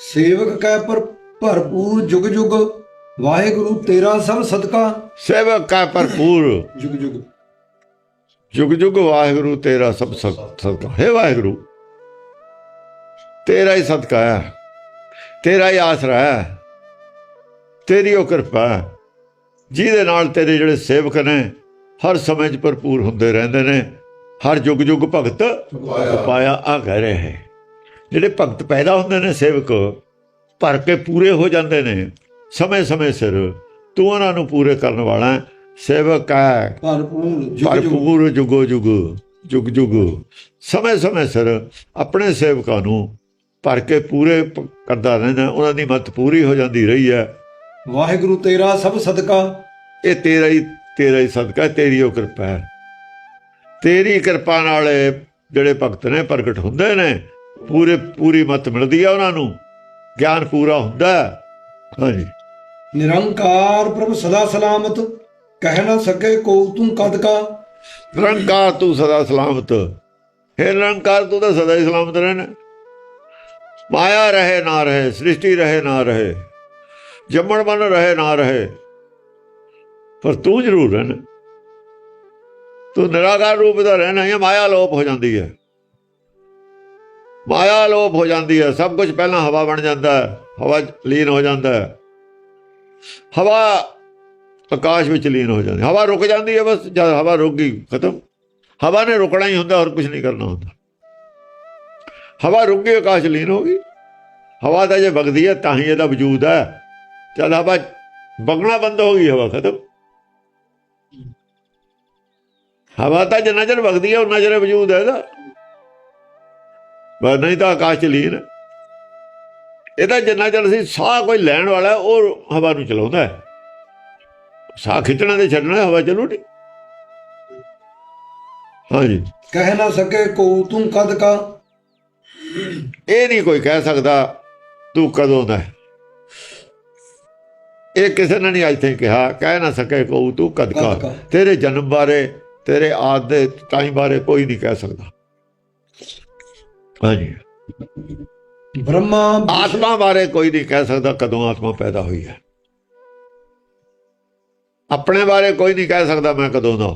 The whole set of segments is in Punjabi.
ਸੇਵਕ ਕੈ ਪਰ ਭਰਪੂਰ ਜੁਗ ਜੁਗ ਵਾਹਿਗੁਰੂ ਤੇਰਾ ਸਭ ਸਦਕਾ। ਸੇਵਕ ਕਾ ਭਰਪੂਰ ਜੁਗ ਜੁਗ। ਜੁਗ ਜੁਗ ਵਾਹਿਗੁਰੂ ਤੇਰਾ ਸਭ ਸਦਕਾ। ਹੈ ਵਾਹਿਗੁਰੂ ਤੇਰਾ ਹੀ ਸਦਕਾ ਹੈ ਤੇਰਾ ਹੀ ਆਸਰਾ ਹੈ ਤੇਰੀ ਉਹ ਕਿਰਪਾ ਜਿਹਦੇ ਨਾਲ ਤੇਰੇ ਜਿਹੜੇ ਸੇਵਕ ਨੇ ਹਰ ਸਮੇਂ 'ਚ ਭਰਪੂਰ ਹੁੰਦੇ ਰਹਿੰਦੇ ਨੇ ਹਰ ਜੁਗ ਜੁਗ ਭਗਤ ਪਾਇਆ ਆ ਕਹਿ ਰਹੇ ਹੈ। ਜਿਹੜੇ ਭਗਤ ਪੈਦਾ ਹੁੰਦੇ ਨੇ ਸੇਵਕ ਭਰ ਕੇ ਪੂਰੇ ਹੋ ਜਾਂਦੇ ਨੇ। ਸਮੇਂ ਸਮੇਂ ਸਿਰ ਤੂੰ ਉਹਨਾਂ ਨੂੰ ਪੂਰੇ ਕਰਨ ਵਾਲਾ ਹੈ। ਸੇਵਕ ਹੈ। ਭਰਪੂਰ ਜੁਗ ਜੁਗ ਜੁਗੋ ਜੁਗ ਜੁਗ ਜੁਗ। ਸਮੇਂ ਸਮੇਂ ਸਿਰ ਆਪਣੇ ਸੇਵਕਾਂ ਨੂੰ ਭਰ ਕੇ ਪੂਰੇ ਕਰਦਾ ਰਹਿੰਦਾ ਉਹਨਾਂ ਦੀ ਮਤ ਪੂਰੀ ਹੋ ਜਾਂਦੀ ਰਹੀ ਹੈ। ਵਾਹਿਗੁਰੂ ਤੇਰਾ ਸਭ ਸਦਕਾ। ਇਹ ਤੇਰਾ ਹੀ ਤੇਰਾ ਹੀ ਸਦਕਾ ਤੇਰੀ ਉਹ ਕਿਰਪਾ ਹੈ। ਤੇਰੀ ਕਿਰਪਾ ਨਾਲ ਜਿਹੜੇ ਭਗਤ ਨੇ ਪ੍ਰਗਟ ਹੁੰਦੇ ਨੇ ਪੂਰੇ ਪੂਰੀ ਮਤ ਮਿਲਦੀ ਹੈ ਉਹਨਾਂ ਨੂੰ। ਗਿਆਨ ਪੂਰਾ ਹੁੰਦਾ ਹਾਂਜੀ। ਨਿਰੰਕਾਰ ਪ੍ਰਭ ਸਦਾ ਸਲਾਮਤ ਕਹਿ ਨਾ ਸਕੇ ਕੋ ਤੂੰ ਕਦ ਕਾ। ਨਿਰੰਕਾਰ ਤੂੰ ਸਦਾ ਸਲਾਮਤ। ਹੈ ਨਿਰੰਕਾਰ ਤੂੰ ਤਾਂ ਸਦਾ ਹੀ ਸਲਾਮਤ ਰਹਿਣਾ। ਮਾਇਆ ਰਹੇ ਨਾ ਰਹੇ ਸ੍ਰਿਸ਼ਟੀ ਰਹੇ ਨਾ ਰਹੇ ਜੰਮਣ ਮਨ ਰਹੇ ਨਾ ਰਹੇ। ਪਰ ਤੂੰ ਜ਼ਰੂਰ ਰਹਿਣਾ। ਤੂੰ ਨਿਰਾਕਾਰ ਰੂਪ ਦਾ ਰਹਿਣਾ ਹੈ ਮਾਇਆ ਲੋਪ ਹੋ ਜਾਂਦੀ ਹੈ। ਮਾਇਆ ਲੋਪ ਹੋ ਜਾਂਦੀ ਹੈ, ਸਭ ਕੁਝ ਪਹਿਲਾਂ ਹਵਾ ਬਣ ਜਾਂਦਾ ਹੈ, ਹਵਾ ਲੀਨ ਹੋ ਜਾਂਦਾ ਹੈ। ਹਵਾ ਆਕਾਸ਼ ਵਿੱਚ ਲੀਨ ਹੋ ਜਾਂਦੀ ਹਵਾ ਰੁਕ ਜਾਂਦੀ ਹੈ ਬਸ, ਜਦ ਹਵਾ ਰੁਕ ਗਈ ਖਤਮ। ਹਵਾ ਨੇ ਰੁਕਣਾ ਹੀ ਹੁੰਦਾ, ਹੋਰ ਕੁਝ ਨਹੀਂ ਕਰਨਾ ਹੁੰਦਾ। ਹਵਾ ਰੁਕ ਗਈ, ਆਕਾਸ਼ ਲੀਨ ਹੋ ਗਈ। ਹਵਾ ਤਾਂ ਜੇ ਵਗਦੀ ਹੈ, ਤਾਂ ਹੀ ਇਹਦਾ ਵਜੂਦ ਹੈ। ਜਦ ਹਵਾ ਵਗਣਾ ਬੰਦ ਹੋ ਗਈ, ਹਵਾ ਖਤਮ। ਹਵਾ ਤਾਂ ਜਿੰਨਾ ਚਿਰ ਵਗਦੀ ਹੈ ਉਹਨਾਂ ਚਿਰ ਵਜੂਦ ਹੈ ਇਹਦਾ। ਨਹੀਂ ਤਾਂ ਆਕਾਸ਼ 'ਚ ਲੀਨ ਹੈ। ਇਹਦਾ ਜਿੰਨਾ ਚਿਰ ਅਸੀਂ ਸਾਹ ਕੋਈ ਲੈਣ ਵਾਲਾ ਉਹ ਹਵਾ ਨੂੰ ਚਲਾਉਂਦਾ ਹੈ ਸਾਹ ਖਿੱਚਣਾ ਤੇ ਛੱਡਣਾ ਹਵਾ ਚੱਲੂ ਨਹੀਂ ਹਾਂਜੀ ਕਹਿ ਨਾ ਸਕੇ ਕੋ ਤੂੰ ਕਦ ਕਾ ਇਹ ਨਹੀਂ ਕੋਈ ਕਹਿ ਸਕਦਾ ਤੂੰ ਕਦੋਂ ਦਾ। ਇਹ ਕਿਸੇ ਨੇ ਨਹੀਂ ਅੱਜ ਤਾਈਂ ਕਿਹਾ ਕਹਿ ਨਾ ਸਕੇ ਕੋ ਤੂੰ ਕਦ ਕਾ। ਤੇਰੇ ਜਨਮ ਬਾਰੇ ਤੇਰੇ ਆਦ ਦੇ ਟਾਈਮ ਬਾਰੇ ਕੋਈ ਨਹੀਂ ਕਹਿ ਸਕਦਾ ਹਾਂਜੀ। ਬ੍ਰਹਮਾ ਆਤਮਾ ਬਾਰੇ ਕੋਈ ਨਹੀਂ ਕਹਿ ਸਕਦਾ ਕਦੋਂ ਆਤਮਾ ਪੈਦਾ ਹੋਈ ਹੈ। ਆਪਣੇ ਬਾਰੇ ਕੋਈ ਨਹੀਂ ਕਹਿ ਸਕਦਾ ਮੈਂ ਕਦੋਂ ਦਾ।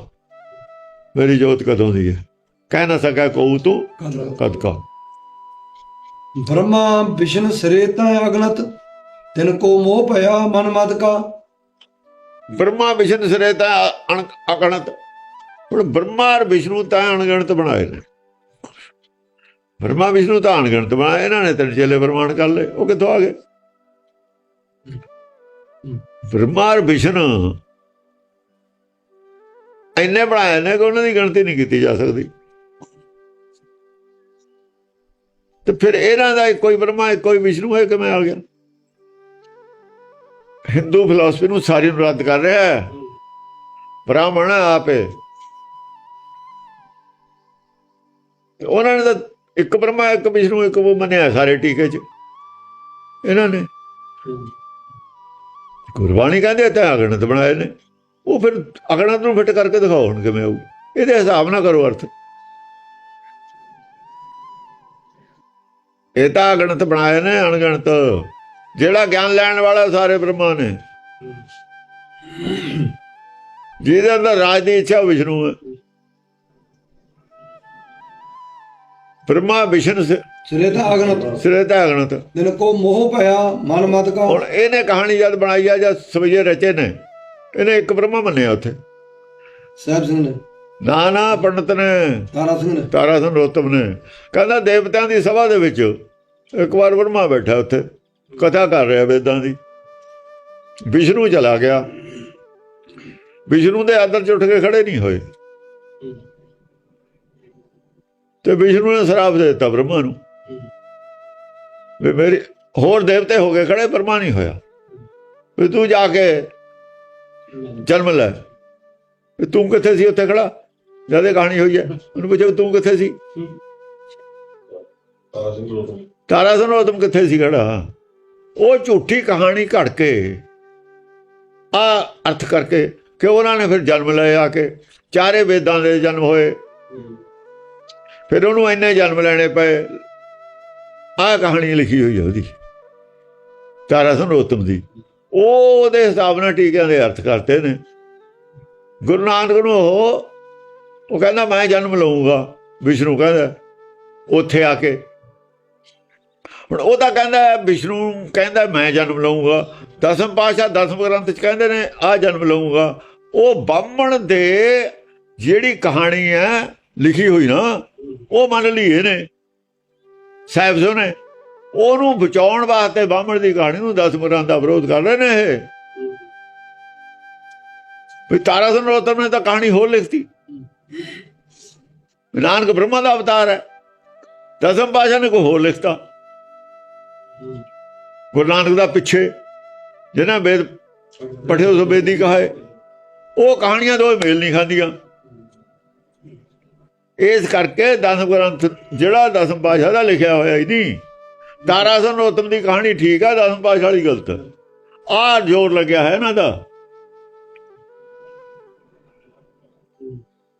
ਮੇਰੀ ਜੋਤ ਕਦੋਂ ਦੀ ਹੈ। ਕਹਿ ਨਾ ਸਕਾ ਕੋ ਤੂੰ ਕਦ ਕਾ। ਬ੍ਰਹਮਾ ਵਿਸ਼ਨ ਸਰੇ ਤਾਂ ਅਗਨਤ ਤਿਨ ਕੋ ਮੋਹ ਭਇਆ ਮਨ ਮਦ ਕਾ। ਬ੍ਰਹਮਾ ਵਿਸ਼ਨ ਸਿਰੇ ਤਾਂ ਅਗਣਤ ਹੁਣ ਬ੍ਰਹਮਾ ਔਰ ਵਿਸ਼ਨੂੰ ਤਾਂ ਅਣਗਿਣਤ ਬਣਾਏ ਨੇ। ਬ੍ਰਹਮਾ ਵਿਸ਼ਨੂੰ ਧਾਨ ਅਣਗਿਣਤ ਬਣਾਇਆ, ਇਹਨਾਂ ਨੇ ਤਿੰਨ ਚੇਲੇ ਪ੍ਰਮਾਣ ਕਰ ਲਏ, ਉਹ ਕਿੱਥੋਂ ਆ ਗਏ? ਬ੍ਰਹਮਾ ਔਰ ਵਿਸ਼ਨ ਇੰਨੇ ਬਣਾਏ ਨੇ ਕਿ ਉਹਨਾਂ ਦੀ ਗਿਣਤੀ ਨਹੀਂ ਕੀਤੀ ਜਾ ਸਕਦੀ। ਤੇ ਫਿਰ ਇਹਨਾਂ ਦਾ ਕੋਈ ਬ੍ਰਹਮਾ ਕੋਈ ਵਿਸ਼ਨੂੰ ਹੈ, ਕਿਵੇਂ ਆ ਗਿਆ? ਹਿੰਦੂ ਫਿਲਾਸਫੀ ਨੂੰ ਸਾਰੀ ਨੂੰ ਰੱਦ ਕਰ ਰਿਹਾ ਹੈ। ਬ੍ਰਾਹਮਣ ਆਪੇ। ਉਹਨਾਂ ਨੇ ਤਾਂ ਇੱਕ ਬ੍ਰਹਮਾ, ਇੱਕ ਵਿਸ਼ਨੂੰ, ਇੱਕ ਉਹ ਮੰਨਿਆ ਸਾਰੇ ਟੀਕੇ 'ਚ। ਇਹਨਾਂ ਨੇ। ਗੁਰਬਾਣੀ ਕਹਿੰਦੇ ਤਾਂ ਅਗਣਤ ਬਣਾਏ ਨੇ। ਉਹ ਫਿਰ ਅਗਣਤ ਨੂੰ ਫਿੱਟ ਕਰਕੇ ਦਿਖਾਓ ਹੁਣ ਕਿਵੇਂ ਆਊ ਇਹਦੇ ਹਿਸਾਬ ਨਾਲ ਕਰੋ ਅਰਥ। ਇਹ ਤਾਂ ਅਗਣਤ ਬਣਾਏ ਨੇ, ਅਣਗਣਤ। ਜਿਹੜਾ ਗਿਆਨ ਲੈਣ ਵਾਲਾ ਸਾਰੇ ਬ੍ਰਹਮਾ ਨੇ। ਜਿਹਦੇ ਅੰਦਰ ਰਾਜ ਦੀ ਇੱਛਾ ਵਿਸ਼ਨੂੰ ਹੈ। ਬ੍ਰਹਮਾ ਵਿਸ਼ਨ ਸਰੇ ਤਾਂ ਅਗਨਤ ਸਿਰੇ ਤਾਂ ਅਗਣਤ ਤਿਨ ਕੋ ਮੋਹ ਭਇਆ ਮਨ ਮਦ ਕਾ। ਹੁਣ ਇਹਨੇ ਕਹਾਣੀ ਜਦ ਬਣਾਈ ਆ ਜਾਂ ਸਵਈਏ ਰਚੇ ਨੇ ਇਹਨੇ ਇੱਕ ਬ੍ਰਹਮਾ ਮੰਨਿਆ ਉੱਥੇ। ਸਾਹਿਬ ਸਿੰਘ ਨੇ। ਨਾ ਨਾ ਪੰਡਤ ਨੇ। ਤਾਰਾ ਸਿੰਘ ਨੇ। ਤਾਰਾ ਸਿੰਘ ਰੋਤਮ ਨੇ। ਕਹਿੰਦਾ ਦੇਵਤਿਆਂ ਦੀ ਸਭਾ ਦੇ ਵਿੱਚ ਇੱਕ ਵਾਰ ਬ੍ਰਹਮਾ ਬੈਠਾ ਉੱਥੇ। ਕਥਾ ਕਰ ਰਿਹਾ ਵੇਦਾਂ ਦੀ। ਵਿਸ਼ਨੂੰ ਚਲਾ ਗਿਆ। ਵਿਸ਼ਨੂੰ ਦੇ ਆਦਰ ਚ ਉੱਠ ਕੇ ਖੜੇ ਨਹੀਂ ਹੋਏ। ਤੇ ਵਿਸ਼ਨੂੰ ਨੇ ਸ਼ਰਾਪ ਦੇ ਦਿੱਤਾ ਬ੍ਰਹਮਾ ਨੂੰ। ਵੀ ਮੇਰੇ ਹੋਰ ਦੇਵਤੇ ਹੋ ਗਏ, ਖੜੇ ਬ੍ਰਹਮਾ ਨਹੀਂ ਹੋਇਆ। ਵੀ ਤੂੰ ਜਾ ਕੇ ਜਨਮ ਲੈ। ਵੀ ਤੂੰ ਕਿੱਥੇ ਸੀ ਉੱਥੇ ਖੜਾ? ਜਦ ਕਹਾਣੀ ਹੋਈ ਹੈ, ਉਹਨੂੰ ਪੁੱਛਿਆ ਤੂੰ ਕਿੱਥੇ ਸੀ? ਤਾਰਾ ਸਿੰਘ ਉਦਮ ਕਿੱਥੇ ਸੀ ਖੜਾ? ਉਹ ਝੂਠੀ ਕਹਾਣੀ ਘੜ ਕੇ ਆ ਅਰਥ ਕਰਕੇ ਕਿ ਉਹਨਾਂ ਨੇ ਫਿਰ ਜਨਮ ਲਏ ਆ ਕੇ। ਚਾਰੇ ਵੇਦਾਂ ਦੇ ਜਨਮ ਹੋਏ। ਫਿਰ ਉਹਨੂੰ ਇੰਨੇ ਜਨਮ ਲੈਣੇ ਪਏ। ਆਹ ਕਹਾਣੀ ਲਿਖੀ ਹੋਈ ਹੈ ਉਹਦੀ, ਤਾਰਾ ਸੰਰੋਤਮ ਦੀ। ਉਹ ਉਹਦੇ ਹਿਸਾਬ ਨਾਲ ਟੀਕਿਆਂ ਦੇ ਅਰਥ ਕਰਤੇ ਨੇ। ਗੁਰੂ ਨਾਨਕ ਨੂੰ ਉਹ ਉਹ ਕਹਿੰਦਾ, ਮੈਂ ਜਨਮ ਲਵਾਂਗਾ ਵਿਸ਼ਨੂੰ ਕਹਿੰਦਾ, ਉੱਥੇ ਆ ਕੇ। ਹੁਣ ਉਹ ਤਾਂ ਕਹਿੰਦਾ, ਵਿਸ਼ਨੂੰ ਕਹਿੰਦਾ, ਮੈਂ ਜਨਮ ਲਵਾਂਗਾ ਦਸਮ ਪਾਸ਼ਾ ਦਸਮ ਗ੍ਰੰਥ ਚ ਕਹਿੰਦੇ ਨੇ ਆ ਜਨਮ ਲਵਾਂਗਾ ਉਹ ਬਾਹਮਣ ਦੇ ਜਿਹੜੀ ਕਹਾਣੀ ਹੈ, ਲਿਖੀ ਹੋਈ ਨਾ ਉਹ ਮੰਨ ਲਈ ਇਹਨੇ ਸਾਹਿਬ ਜੀ ਨੇ ਉਹਨੂੰ ਬਚਾਉਣ ਵਾਸਤੇ ਬਾਹਮਣ ਦੀ ਕਹਾਣੀ ਨੂੰ ਦਸਮ ਗ੍ਰੰਥ ਦਾ ਵਿਰੋਧ ਕਰ ਰਹੇ ਨੇ ਇਹ। ਵੀ ਤਾਰਾ ਸੰਰੋਤਮ ਨੇ ਤਾਂ ਕਹਾਣੀ ਹੋਰ ਲਿਖਤੀ। ਨਾਨਕ ਬ੍ਰਹਮਾ ਦਾ ਅਵਤਾਰ ਹੈ। ਦਸਮ ਪਾਸ਼ਾ ਨੇ ਕੋਈ ਹੋਰ ਲਿਖਤਾ। ਗੁਰੂ ਨਾਨਕ ਦਾ ਪਿੱਛੇ, ਜਿਹਨਾਂ ਬੇਦ ਪਠਿਓ ਸੋ ਬੇਦੀ ਕਹਾਏ, ਉਹ ਕਹਾਣੀਆਂ ਦੋਵੇਂ ਮੇਲ ਨਹੀਂ ਖਾਂਦੀਆਂ। ਇਸ ਕਰਕੇ ਦਸਮ ਗ੍ਰੰਥ, ਜਿਹੜਾ ਦਸਮ ਪਾਸ਼ਾ ਦਾ ਲਿਖਿਆ ਹੋਇਆ ਹੀ ਨਹੀਂ। ਤਾਰਾ ਸੰਰੋਤਮ ਦੀ ਕਹਾਣੀ ਠੀਕ ਹੈ ਦਸਮ ਪਾਸ਼ਾ ਵਾਲੀ ਗਲਤ। ਆ ਜੋਰ ਲੱਗਿਆ ਹੈ ਇਹਨਾਂ ਦਾ।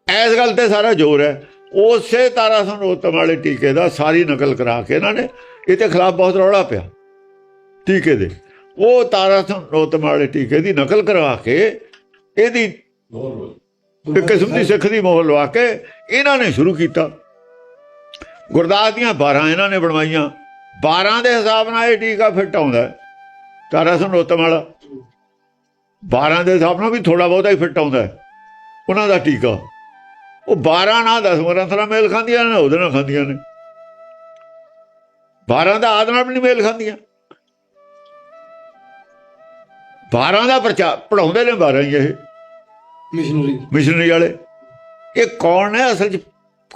ਇਸ ਗੱਲ ਤੇ ਸਾਰਾ ਜ਼ੋਰ ਹੈ। ਉਸੇ ਤਾਰਾ ਸੰਰੋਤਮ ਵਾਲੇ ਟੀਕੇ ਦਾ ਸਾਰੀ ਨਕਲ ਕਰਾ ਕੇ ਇਹਨਾਂ ਨੇ, ਇਹਦੇ ਖਿਲਾਫ ਬਹੁਤ ਰੌਲਾ ਪਿਆ। ਟੀਕੇ ਦੇ। ਉਹ ਤਾਰਾ ਰੋਤਮ ਵਾਲੇ ਟੀਕੇ ਦੀ ਨਕਲ ਕਰਵਾ ਕੇ ਇਹਦੀ ਇੱਕ ਕਿਸਮ ਦੀ ਸਿੱਖ ਦੀ ਮੋਹਰ ਲਵਾ ਕੇ ਇਹਨਾਂ ਨੇ ਸ਼ੁਰੂ ਕੀਤਾ। ਗੁਰਦਾਸ ਦੀਆਂ 12 ਇਹਨਾਂ ਨੇ ਬਣਵਾਈਆਂ। 12 ਦੇ ਹਿਸਾਬ ਨਾਲ ਇਹ ਟੀਕਾ ਫਿੱਟ ਆਉਂਦਾ ਹੈ। ਤਾਰਾ ਸੰਰੋਤਮ ਵਾਲਾ। 12 ਦੇ ਹਿਸਾਬ ਨਾਲ ਵੀ ਥੋੜਾ ਬਹੁਤਾ ਹੀ ਫਿੱਟ ਆਉਂਦਾ ਉਹਨਾਂ ਦਾ ਟੀਕਾ। ਉਹ 12 ਨਾਲ 10 ਗ੍ਰੰਥ ਮੇਲ ਖਾਂਦੀਆਂ ਨੇ, ਉਹਦੇ ਨਾਲ ਖਾਂਦੀਆਂ ਨੇ। 12 ਦਾ ਆਦ ਨਾਲ ਵੀ ਨਹੀਂ ਮੇਲ ਖਾਂਦੀਆਂ। 12 ਦਾ ਪ੍ਰਚਾਰ ਪੜਾਉਂਦੇ ਨੇ 12 ਹੀ ਇਹ। ਮਿਸ਼ਨਰੀ। ਮਿਸ਼ਨਰੀ ਵਾਲੇ। ਇਹ ਕੌਣ ਹੈ? ਅਸਲ 'ਚ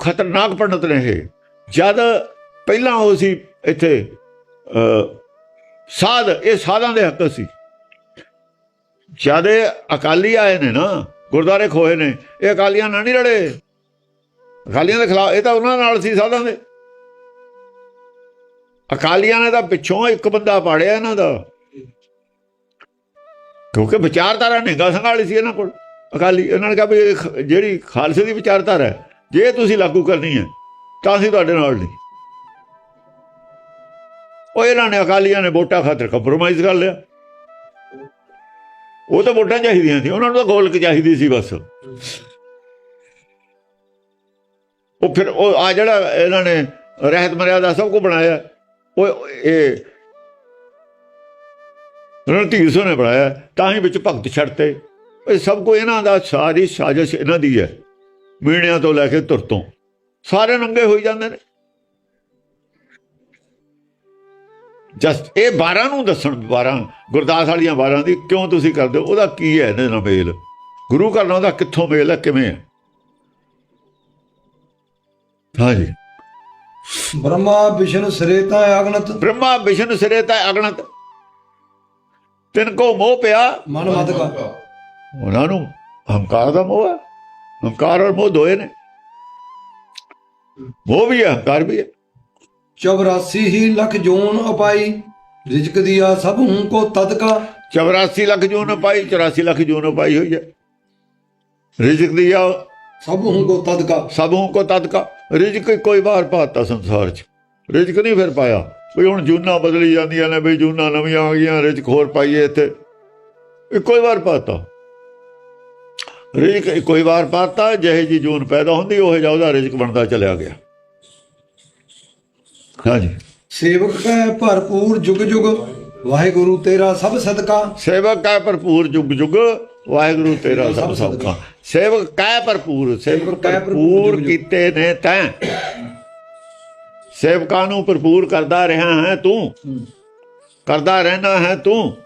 ਖਤਰਨਾਕ ਪੰਡਤ ਨੇ ਇਹ। ਜਦ ਪਹਿਲਾਂ ਉਹ ਸੀ ਇੱਥੇ ਅ, ਸਾਧ ਇਹ ਸਾਧਾਂ ਦੇ ਹੱਕ ਸੀ। ਜਦ ਇਹ ਅਕਾਲੀ ਆਏ ਨੇ ਨਾ ਗੁਰਦਾਰੇ ਖੋਏ ਨੇ ਇਹ ਅਕਾਲੀਆਂ ਨਾਲ ਨਹੀਂ ਲੜੇ ਅਕਾਲੀਆਂ ਦੇ ਖਿਲਾਫ ਇਹ ਤਾਂ ਉਹਨਾਂ ਨਾਲ ਸੀ ਸਾਧਾਂ ਦੇ। ਅਕਾਲੀਆਂ ਨੇ ਤਾਂ ਪਿੱਛੋਂ ਇੱਕ ਬੰਦਾ ਪਾੜਿਆ ਇਹਨਾਂ ਦਾ। ਕਿਉਂਕਿ ਵਿਚਾਰਧਾਰਾ ਨਿਗਾ ਸੰਘਾਲੀ ਸੀ ਇਹਨਾਂ ਕੋਲ। ਅਕਾਲੀ ਇਹਨਾਂ ਨੇ ਕਿਹਾ ਵੀ ਇਹ ਜਿਹੜੀ ਖਾਲਸੇ ਦੀ ਵਿਚਾਰਧਾਰਾ ਹੈ, ਜੇ ਤੁਸੀਂ ਲਾਗੂ ਕਰਨੀ ਹੈ, ਤਾਂ ਅਸੀਂ ਤੁਹਾਡੇ ਨਾਲ ਨਹੀਂ। ਉਹ ਇਹਨਾਂ ਨੇ ਅਕਾਲੀਆਂ ਨੇ ਵੋਟਾਂ ਖਾਤਰ ਕੰਪਰੋਮਾਈਜ਼ ਕਰ ਲਿਆ। ਉਹ ਤਾਂ ਵੋਟਾਂ ਚਾਹੀਦੀਆਂ ਸੀ, ਉਹਨਾਂ ਨੂੰ ਤਾਂ ਗੋਲਕ ਚਾਹੀਦੀ ਸੀ ਬਸ। ਉਹ ਫਿਰ ਉਹ ਆ ਜਿਹੜਾ ਇਹਨਾਂ ਨੇ ਰਹਿਤ ਮਰਿਆਦਾ ਸਭ ਕੁ ਬਣਾਇਆ, ਉਹ ਇਹ ਰਣਧੀਰ ਸਿੰਘ ਨੇ ਬਣਾਇਆ, ਤਾਂ ਹੀ ਵਿੱਚ ਭਗਤ ਛੱਡਤੇ। ਇਹ ਸਭ ਕੋ ਇਹਨਾਂ ਦਾ ਸਾਰੀ ਸਾਜ਼ਿਸ਼ ਇਹਨਾਂ ਦੀ ਹੈ। ਮੀਣਿਆਂ ਤੋਂ ਲੈ ਕੇ ਤੁਰ ਤੋਂ ਸਾਰੇ ਨੰਗੇ ਹੋਈ ਜਾਂਦੇ ਨੇ। ਜਸਟ ਇਹ 12 ਨੂੰ ਦੱਸਣ 12 ਗੁਰਦਾਸ ਵਾਲੀਆਂ 12 ਦੀ ਕਿਉਂ ਤੁਸੀਂ ਕਰਦੇ ਹੋ? ਉਹਦਾ ਕੀ ਹੈ ਇਹਨਾਂ ਨਾਲ ਮੇਲ? ਗੁਰੂ ਘਰ ਨਾਲ ਉਹਦਾ ਕਿੱਥੋਂ ਮੇਲ ਹੈ? ਕਿਵੇਂ ਹੈ? ਹਾਂਜੀ। ਬ੍ਰਹਮਾ ਵਿਸ਼ਨ ਸ੍ਰੇਤਾ ਅਗਨਤ। ਬ੍ਰਹਮਾ ਵਿਸ਼ਨ ਸਿਰੇ ਤਾਂ ਅਗਣਤ ਤਿੰਨ ਕੋ ਮੋਹ ਪਿਆ। ਮਨ ਮਤ ਕਾ ਉਹਨਾਂ ਨੂੰ ਹੰਕਾਰ ਦਾ ਮੋਹ ਹੈ। ਹੰਕਾਰ ਔਰ ਮੋਹ ਦੋਏ ਨੇ। ਮੋਹ ਵੀ ਹੈ ਹੰਕਾਰ ਵੀ ਹੈ। 84 ਹੀ ਲੱਖ ਜੋਨ ਉਪਾਈ ਰਿਜਕ ਦਿਆ ਸਭ ਹੂੰ ਕੋ ਤਦ ਕਾ 84 ਲੱਖ ਜੂਨ ਪਾਈ 84 ਲੱਖ ਜੂਨ ਪਾਈ ਹੋਈ ਹੈ। ਰਿਜ਼ਕ ਦਿਆ ਸਭ ਹੂੰ ਕੋ ਤਦ ਕਾ ਸਭੋਂ ਕੋ ਤਦ ਕਾ ਰਿਜ਼ਕ ਕੋਈ ਵਾਰ ਪਾਤਾ ਸੰਸਾਰ 'ਚ। ਰਿਜ਼ਕ ਨਹੀਂ ਫਿਰ ਪਾਇਆ। ਵੀ ਹੁਣ ਜੂਨਾ ਬਦਲੀ ਜਾਂਦੀਆਂ ਨੇ ਵੀ ਜੂਨਾ ਨਵੀਆਂ ਆ ਗਈਆਂ ਰਿਜ਼ਕ ਹੋਰ ਪਾਈਏ ਇੱਥੇ। ਇੱਕੋ ਹੀ ਵਾਰ ਪਾਤਾ। ਰਿਜ਼ਕ ਇੱਕੋ ਹੀ ਵਾਰ ਪਾਤਾ ਜਿਹੇ ਜੀ ਜੂਨ ਪੈਦਾ ਹੁੰਦੀ ਉਹ ਜਿਹਾ ਉਹਦਾ ਰਿਜ਼ਕ ਬਣਦਾ ਚਲਿਆ ਗਿਆ। ਹਾਂਜੀ। ਸੇਵਕ ਕੈ ਭਰਪੂਰ ਜੁਗ ਜੁਗ ਵਾਹਿਗੁਰੂ ਤੇਰਾ ਸਭ ਸਦਕਾ। ਸੇਵਕ ਕੈ ਭਰਪੂਰ ਜੁਗ ਜੁਗ ਵਾਹਿਗੁਰੂ ਤੇਰਾ ਸਭ ਸਦਕਾ। ਸੇਵਕ ਕੈ ਭਰਪੂਰ ਸੇਵਕ ਭਰਪੂਰ। ਕੀਤੇ ਨੇ ਤੈਂ। ਸੇਵਕਾਂ ਨੂੰ ਭਰਪੂਰ ਕਰਦਾ ਰਿਹਾ ਹੈ ਤੂੰ। ਕਰਦਾ ਰਹਿਣਾ ਹੈ ਤੂੰ।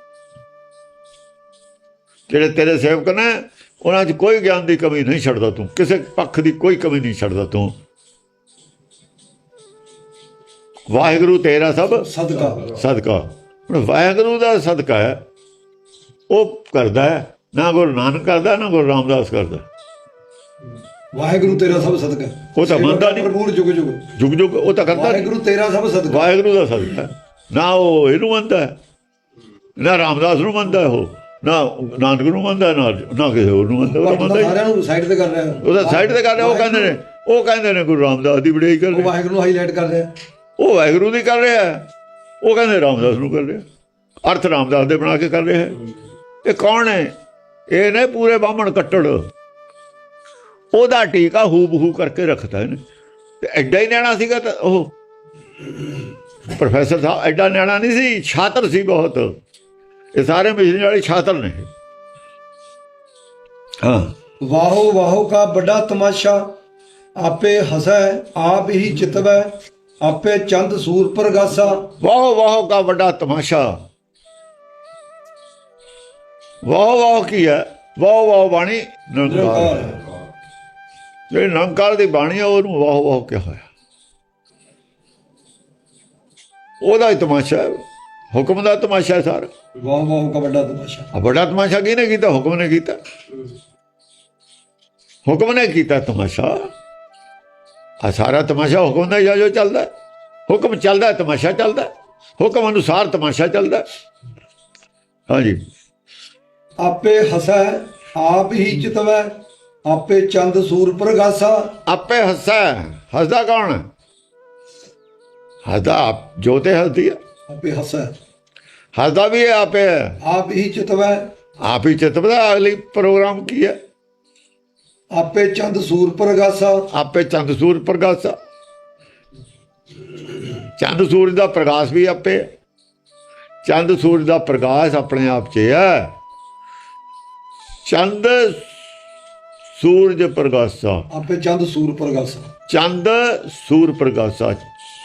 ਜਿਹੜੇ ਤੇਰੇ ਸੇਵਕ ਨੇ ਉਹਨਾਂ 'ਚ ਕੋਈ ਗਿਆਨ ਦੀ ਕਮੀ ਨਹੀਂ ਛੱਡਦਾ ਤੂੰ। ਕਿਸੇ ਪੱਖ ਦੀ ਕੋਈ ਕਮੀ ਨਹੀਂ ਛੱਡਦਾ ਤੂੰ। ਵਾਹਿਗੁਰੂ ਤੇਰਾ ਸਭ ਸਦਕਾ। ਸਦਕਾ। ਹੁਣ ਵਾਹਿਗੁਰੂ ਦਾ ਸਦਕਾ ਹੈ। ਉਹ ਕਰਦਾ ਹੈ। ਨਾ ਗੁਰੂ ਨਾਨਕ ਕਰਦਾ ਨਾ ਗੁਰੂ ਰਾਮਦਾਸ ਕਰਦਾ। ਵਾਹਿਗੁਰੂ ਤੇਰਾ ਸਭ ਸਦਕਾ ਉਹ ਤਾਂ ਮੰਨਦਾ ਨਹੀਂ। ਭਰਪੂਰ ਜੁਗ ਜੁਗ। ਜੁਗ ਜੁਗ ਉਹ ਤਾਂ ਕਰਦਾ ਵਾਹਿਗੁਰੂ ਤੇਰਾ ਸਭ ਸਦਕਾ ਵਾਹਿਗੁਰੂ ਦਾ ਸਦਕਾ। ਨਾ ਉਹ ਇਹਨੂੰ ਮੰਨਦਾ ਨਾ ਰਾਮਦਾਸ ਨੂੰ ਮੰਨਦਾ ਉਹ। ਨਾ ਨਾਨਕ ਨੂੰ ਮੰਨਦਾ ਨਾ ਨਾ ਕਿਸੇ ਹੋਰ ਨੂੰ ਮੰਨਦਾ ਉਹ ਮੰਨਦਾ ਸਾਰਿਆਂ ਨੂੰ ਸਾਈਡ ਤੇ ਕਰ ਰਿਹਾ। ਉਹਦਾ ਸਾਈਡ ਤੇ ਕਰ ਰਿਹਾ ਉਹ ਕਹਿੰਦੇ ਨੇ ਉਹ ਕਹਿੰਦੇ ਨੇ ਗੁਰੂ ਰਾਮਦਾਸ ਦੀ ਬੜਾਈ ਕਰ ਉਹ ਰਿਹਾ। ਵਾਹਿਗੁਰੂ ਨੂੰ ਹਾਈਲਾਈਟ ਕਰ ਰਿਹਾ। ਉਹ ਵਾਹਿਗੁਰੂ ਦੀ ਕਰ ਰਿਹਾ। ਉਹ ਕਹਿੰਦੇ ਰਾਮਦਾਸ ਨੂੰ ਕਰ ਰਿਹਾ। ਅਰਥ ਰਾਮਦਾਸ ਦੇ ਬਣਾ ਕੇ ਕਰ ਰਿਹਾ। ਇਹ ਕੌਣ ਹੈ? ਇਹ ਨੇ ਪੂਰੇ ਬਾਹਮਣ ਕੱਟੜ। ਉਹਦਾ ਟੀਕਾ ਹੂ ਬਹੂ ਕਰਕੇ ਰੱਖਦਾ ਇਹਨੇ। ਤੇ ਐਡਾ ਹੀ ਨਿਆਣਾ ਸੀਗਾ ਤਾਂ ਉਹ। ਪ੍ਰੋਫੈਸਰ ਸਾਹਿਬ ਐਡਾ ਨਿਆਣਾ ਨਹੀਂ ਸੀ ਛਾਤਰ ਸੀ ਬਹੁਤ। ਇਹ ਸਾਰੇ ਮਿਸ਼ਨਰੀ ਵਾਲੇ ਛਾਤਰ ਨੇ ਹਾਂ। ਵਾਹੋ ਵਾਹੋ ਕਾ ਵੱਡਾ ਤਮਾਸ਼ਾ ਆਪੇ ਹਸੈ ਆਪ ਹੀ ਚਿਤਵੈ ਆਪੇ ਚੰਦ ਸੂਰ ਪ੍ਰਗਾਸਾ ਵਾਹ ਵਾਹ ਦਾ ਵੱਡਾ ਤਮਾਸ਼ਾ। ਵਾਹ ਵਾਹ ਕੀ ਹੈ? ਵਾਹ ਵਾਹ ਬਾਣੀ ਨਿਰੰਕਾਰ। ਜਿਹੜੀ ਨਿਰੰਕਾਰ ਦੀ ਬਾਣੀ ਹੈ ਉਹਨੂੰ ਵਾਹ ਵਾਹ ਕਿਹਾ ਹੋਇਆ। ਉਹਦਾ ਹੀ ਤਮਾਸ਼ਾ ਹੈ। ਹੁਕਮ ਦਾ ਤਮਾਸ਼ਾ ਸਾਰਾ। ਵਾਹ ਵਾਹ ਕਾ ਵੱਡਾ ਤਮਾਸ਼ਾ। ਆ ਵੱਡਾ ਤਮਾਸ਼ਾ ਕਿਹਨੇ ਕੀਤਾ? ਹੁਕਮ ਨੇ ਕੀਤਾ? ਹੁਕਮ ਨੇ ਕੀਤਾ ਤਮਾਸ਼ਾ। ਆ ਸਾਰਾ ਤਮਾਸ਼ਾ ਹੁਕਮ ਦਾ ਆ ਜੋ ਚੱਲਦਾ। ਹੁਕਮ ਚੱਲਦਾ ਤਮਾਸ਼ਾ ਚੱਲਦਾ। ਹੁਕਮ ਅਨੁਸਾਰ ਤਮਾਸ਼ਾ ਚੱਲਦਾ। ਹਾਂਜੀ। ਆਪੇ ਹਸੈ ਆਪ ਹੀ ਚਿਤਵੈ ਆਪੇ ਚੰਦ ਸੂਰ ਪ੍ਰਗਾਸਾ। ਆਪੇ ਹੱਸਾ। ਹੱਸਦਾ ਕੌਣ? ਹੱਸਦਾ ਆਪ ਜੋ ਤੇ ਹੱਸਦੀ ਹੈ ਆਪੇ ਹਸੈ। ਹੱਸਦਾ ਵੀ ਹੈ ਆਪੇ। ਹੈ। ਆਪ ਹੀ ਚਿਤਵੈ। ਆਪ ਹੀ ਚਿਤਵਦਾ ਅਗਲੀ ਪ੍ਰੋਗਰਾਮ ਕੀ ਹੈ? ਆਪੇ ਚੰਦ ਸੂਰ ਪ੍ਰਗਾਸਾ। ਆਪੇ ਚੰਦ ਸੂਰਜ ਪ੍ਰਗਾਸਾ। ਚੰਦ ਸੂਰਜ ਦਾ ਪ੍ਰਕਾਸ਼ ਵੀ ਆਪੇ। ਚੰਦ ਸੂਰਜ ਦਾ ਪ੍ਰਕਾਸ਼ ਆਪਣੇ ਆਪ 'ਚ ਹੈ। ਚੰਦ ਸੂਰਜ ਪ੍ਰਗਾਸਾ। ਆਪੇ ਚੰਦ ਸੂਰ ਪ੍ਰਗਾਸਾ। ਚੰਦ ਸੂਰ ਪ੍ਰਗਾਸਾ।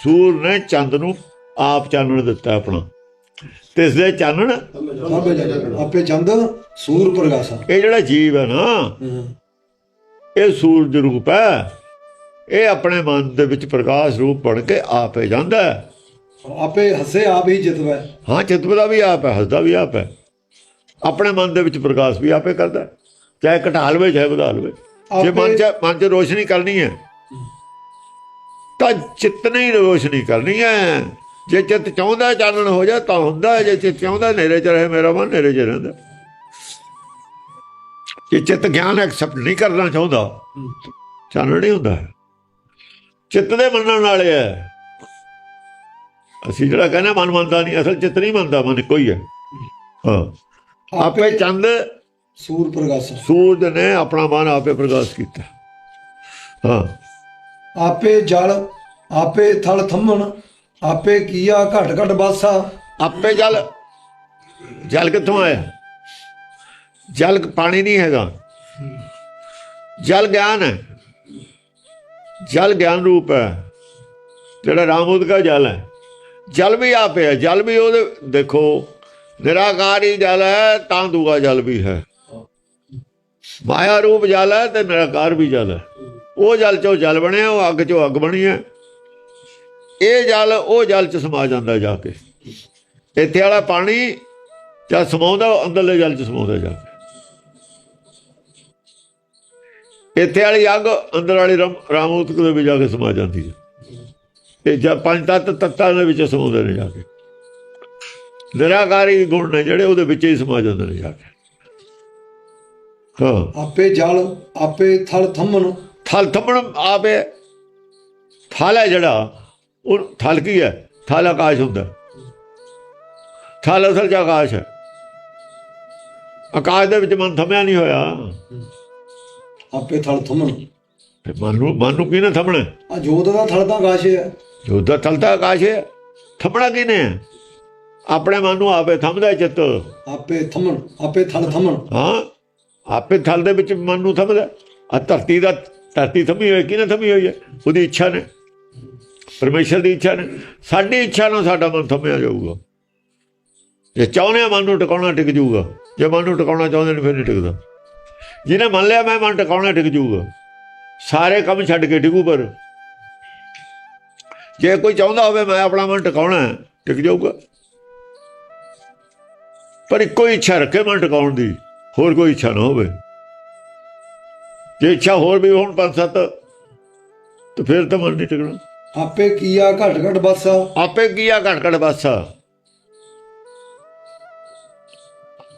ਸੂਰ ਨੇ ਚੰਦ ਨੂੰ ਆਪ ਚਾਨਣ ਦਿੱਤਾ ਆਪਣਾ। ਤੇ ਇਸ ਦੇ ਚਾਨਣ ਆਪੇ ਚੰਦ- ਸੂਰ ਪ੍ਰਗਾਸਾ। ਇਹ ਜਿਹੜਾ ਜੀਵ ਹੈ ਨਾ। ਇਹ ਸੂਰਜ ਰੂਪ ਹੈ। ਇਹ ਆਪਣੇ ਮਨ ਦੇ ਵਿੱਚ ਪ੍ਰਕਾਸ਼ ਰੂਪ ਬਣ ਕੇ ਆਪੇ ਜਾਂਦਾ ਹੈ। ਆਪੇ ਹਸੇ ਆਪ ਹੀ ਜਿਤਵੈ ਹਾਂ। ਚਿਤਵਦਾ ਵੀ ਆਪ ਹੈ ਹੱਸਦਾ ਵੀ ਆਪ ਹੈ। ਆਪਣੇ ਮਨ ਦੇ ਵਿੱਚ ਪ੍ਰਕਾਸ਼ ਵੀ ਆਪੇ ਕਰਦਾ। ਚਾਹੇ ਘਟਾ ਲਵੇ ਚਾਹੇ ਵਧਾ ਲਵੇ ਜੇ ਮਨ ਚ ਮਨ ਚ ਰੋਸ਼ਨੀ ਕਰਨੀ ਹੈ ਤਾਂ ਚਿੱਤ ਨੇ ਹੀ ਰੋਸ਼ਨੀ ਕਰਨੀ ਹੈ ਜੇ ਚਿੱਤ ਚਾਹੁੰਦਾ ਚਾਨਣ ਹੋ ਜਾ ਤਾਂ ਹੁੰਦਾ। ਜੇ ਚਿੱਤ ਚਾਹੁੰਦਾ ਹਨੇਰੇ ਚ ਰਹੇ ਮੇਰਾ ਮਨ ਹਨੇਰੇ ਚ ਰਹਿੰਦਾ ਜੇ ਚਿੱਤ ਗਿਆਨ ਐਕਸੈਪਟ ਨਹੀਂ ਕਰਨਾ ਚਾਹੁੰਦਾ ਚਾਨਣ ਨਹੀਂ ਹੁੰਦਾ। ਚਿੱਤ ਦੇ ਮੰਨਣ ਵਾਲੇ ਹੈ। ਅਸੀਂ ਜਿਹੜਾ ਕਹਿੰਦੇ ਮਨ ਮੰਨਦਾ ਨਹੀਂ ਅਸਲ ਚਿੱਤ ਨਹੀਂ ਮੰਨਦਾ ਮਨ ਕੋਈ ਹੈ ਹਾਂ। ਆਪੇ ਚੰਦ ਸੂਰ ਪ੍ਰਗਾਸਾ ਸੂਰਜ ਨੇ ਆਪਣਾ ਮਨ ਆਪੇ ਪ੍ਰਕਾਸ਼ ਕੀਤਾ। ਹਾਂ। ਆਪੇ ਜਲ ਆਪੇ ਥਲ ਥੰਮਣ ਆਪੇ ਕੀਆ ਘਟ ਘਟ ਬਾਸਾ। ਆਪੇ ਜਲ ਜਲ ਕਿੱਥੋਂ ਆਇਆ? ਜਲ ਪਾਣੀ ਨਹੀਂ ਹੈਗਾ। ਜਲ ਗਿਆਨ ਹੈ। ਜਲ ਗਿਆਨ ਰੂਪ ਹੈ। ਜਿਹੜਾ ਰਾਮੂਦ ਦਾ ਜਲ ਹੈ। ਜਲ ਵੀ ਆਪੇ ਹੈ। ਜਲ ਵੀ ਉਹਦੇ, ਦੇਖੋ, ਨਿਰਾਕਾਰ ਹੀ ਜਲ ਹੈ, ਤਾਂ ਦੂਆ ਜਲ ਵੀ ਹੈ। ਮਾਇਆ ਰੂਪ ਜਲ ਹੈ ਤੇ ਨਿਰਾਕਾਰ ਵੀ ਜਲ ਹੈ। ਉਹ ਜਲ ਚੋਂ ਜਲ ਬਣਿਆ, ਉਹ ਅੱਗ ਚੋਂ ਅੱਗ ਬਣੀ ਹੈ। ਇਹ ਜਲ ਉਹ ਜਲ ਚ ਸਮਾ ਜਾਂਦਾ ਜਾ ਕੇ। ਇੱਥੇ ਵਾਲਾ ਪਾਣੀ ਜਦ ਸਮਾਉਂਦਾ ਅੰਦਰਲੇ ਜਲ ਚ ਸਮਾਉਂਦਾ ਜਾ ਕੇ। ਇੱਥੇ ਵਾਲੀ ਅੱਗ ਅੰਦਰ ਵਾਲੀ ਰਮ- ਰਾਮੂਤਕ ਦੇ ਵਿੱਚ ਜਾ ਕੇ ਸਮਾ ਜਾਂਦੀ ਹੈ। ਇਹ ਜਦ ਪੰਜ ਤੱਤ ਤੱਤਾਂ ਦੇ ਵਿੱਚ ਸਮਾਉਂਦੇ ਨੇ ਜਾ ਕੇ। ਨਿਰਾਕਾਰੀ ਗੁਣ ਨੇ ਜਿਹੜੇ ਉਹਦੇ ਵਿੱਚ ਹੀ ਸਮਾ ਜਾਂਦੇ ਨੇ ਜਾ ਕੇ। ਹਾਂ। ਆਪੇ ਜਲ ਆਪੇ ਥਲ ਥੰਮਣ। ਥਲ ਥੰਮਣ ਆਪੇ ਥਲ ਹੈ ਜਿਹੜਾ। ਉਹ ਥਲ ਕੀ ਹੈ? ਥਲ ਆਕਾਸ਼ ਹੁੰਦਾ। ਥਲ ਅਸਲ ਚ ਆਕਾਸ਼ ਹੈ। ਆਕਾਸ਼ ਦੇ ਵਿੱਚ ਮਨ ਥੰਮਿਆ ਨਹੀਂ ਹੋਇਆ। ਆਪੇ ਥਲ ਥੰਮਣ। ਫਿਰ ਮਨ ਨੂੰ ਮਨ ਨੂੰ ਕਿਹਨੇ ਥੰਮਣਾ? ਆ ਜੋਤ ਦਾ ਥਲ ਤਾਂ ਆਕਾਸ਼ ਹੈ। ਜੋ ਦਾ ਥਲ ਤਾਂ ਆਕਾਸ਼ ਹੈ। ਥੰਮਣਾ ਕਿਹਨੇ ਹੈ? ਆਪਣੇ ਮਨ ਨੂੰ ਆਪੇ ਥੰਮਦਾ ਚਿੱਤ। ਆਪੇ ਥੰਮਣ ਆਪੇ ਥਲ ਥੰਮਣ। ਹਾਂ। ਆਪੇ ਥਲ ਦੇ ਵਿੱਚ ਮਨ ਨੂੰ ਥੰਮਦਾ ਆ ਧਰਤੀ ਦਾ ਧਰਤੀ ਥੰਮੀ ਹੋਈ ਕਿਹਨੇ ਥੰਮੀ ਹੋਈ ਹੈ? ਉਹਦੀ ਇੱਛਾ ਨੇ। ਪਰਮੇਸ਼ਰ ਦੀ ਇੱਛਾ ਨੇ ਸਾਡੀ ਇੱਛਾ ਨਾਲ ਸਾਡਾ ਮਨ ਥੰਮਿਆ ਜਾਊਗਾ। ਜੇ ਚਾਹੁੰਦੇ ਹਾਂ ਮਨ ਨੂੰ ਟਿਕਾਉਣਾ ਟਿਕ ਜਾਊਗਾ ਜੇ ਮਨ ਨੂੰ ਟਿਕਾਉਣਾ ਚਾਹੁੰਦੇ ਨੇ ਫਿਰ ਨਹੀਂ ਟਿਕਦਾ। ਜਿਹਨੇ ਮੰਨ ਲਿਆ ਮੈਂ ਮਨ ਟਿਕਾਉਣਾ ਟਿਕ ਜਾਊਗਾ ਸਾਰੇ ਕੰਮ ਛੱਡ ਕੇ ਟਿਕੂ ਪਰ। ਜੇ ਕੋਈ ਚਾਹੁੰਦਾ ਹੋਵੇ ਮੈਂ ਆਪਣਾ ਮਨ ਟਿਕਾਉਣਾ ਹੈ, ਟਿਕ ਜਾਊਗਾ। ਪਰ ਇੱਕੋ ਹੀ ਇੱਛਾ ਰੱਖੇ ਮਨ ਟਿਕਾਉਣ ਦੀ ਹੋਰ ਕੋਈ ਇੱਛਾ ਨਾ ਹੋਵੇ। ਜੇ ਇੱਛਾ ਹੋਰ ਵੀ ਹੋਣ ਪੰਜ ਸੱਤ ਤਾਂ ਫਿਰ ਤਾਂ ਮਨ ਨਹੀਂ ਟਿਕਣਾ। ਆਪੇ ਕੀਆ ਘਟ ਘਟ ਬਾਸਾ ਆਪੇ ਕੀਆ ਘਟ ਘਟ ਬਸ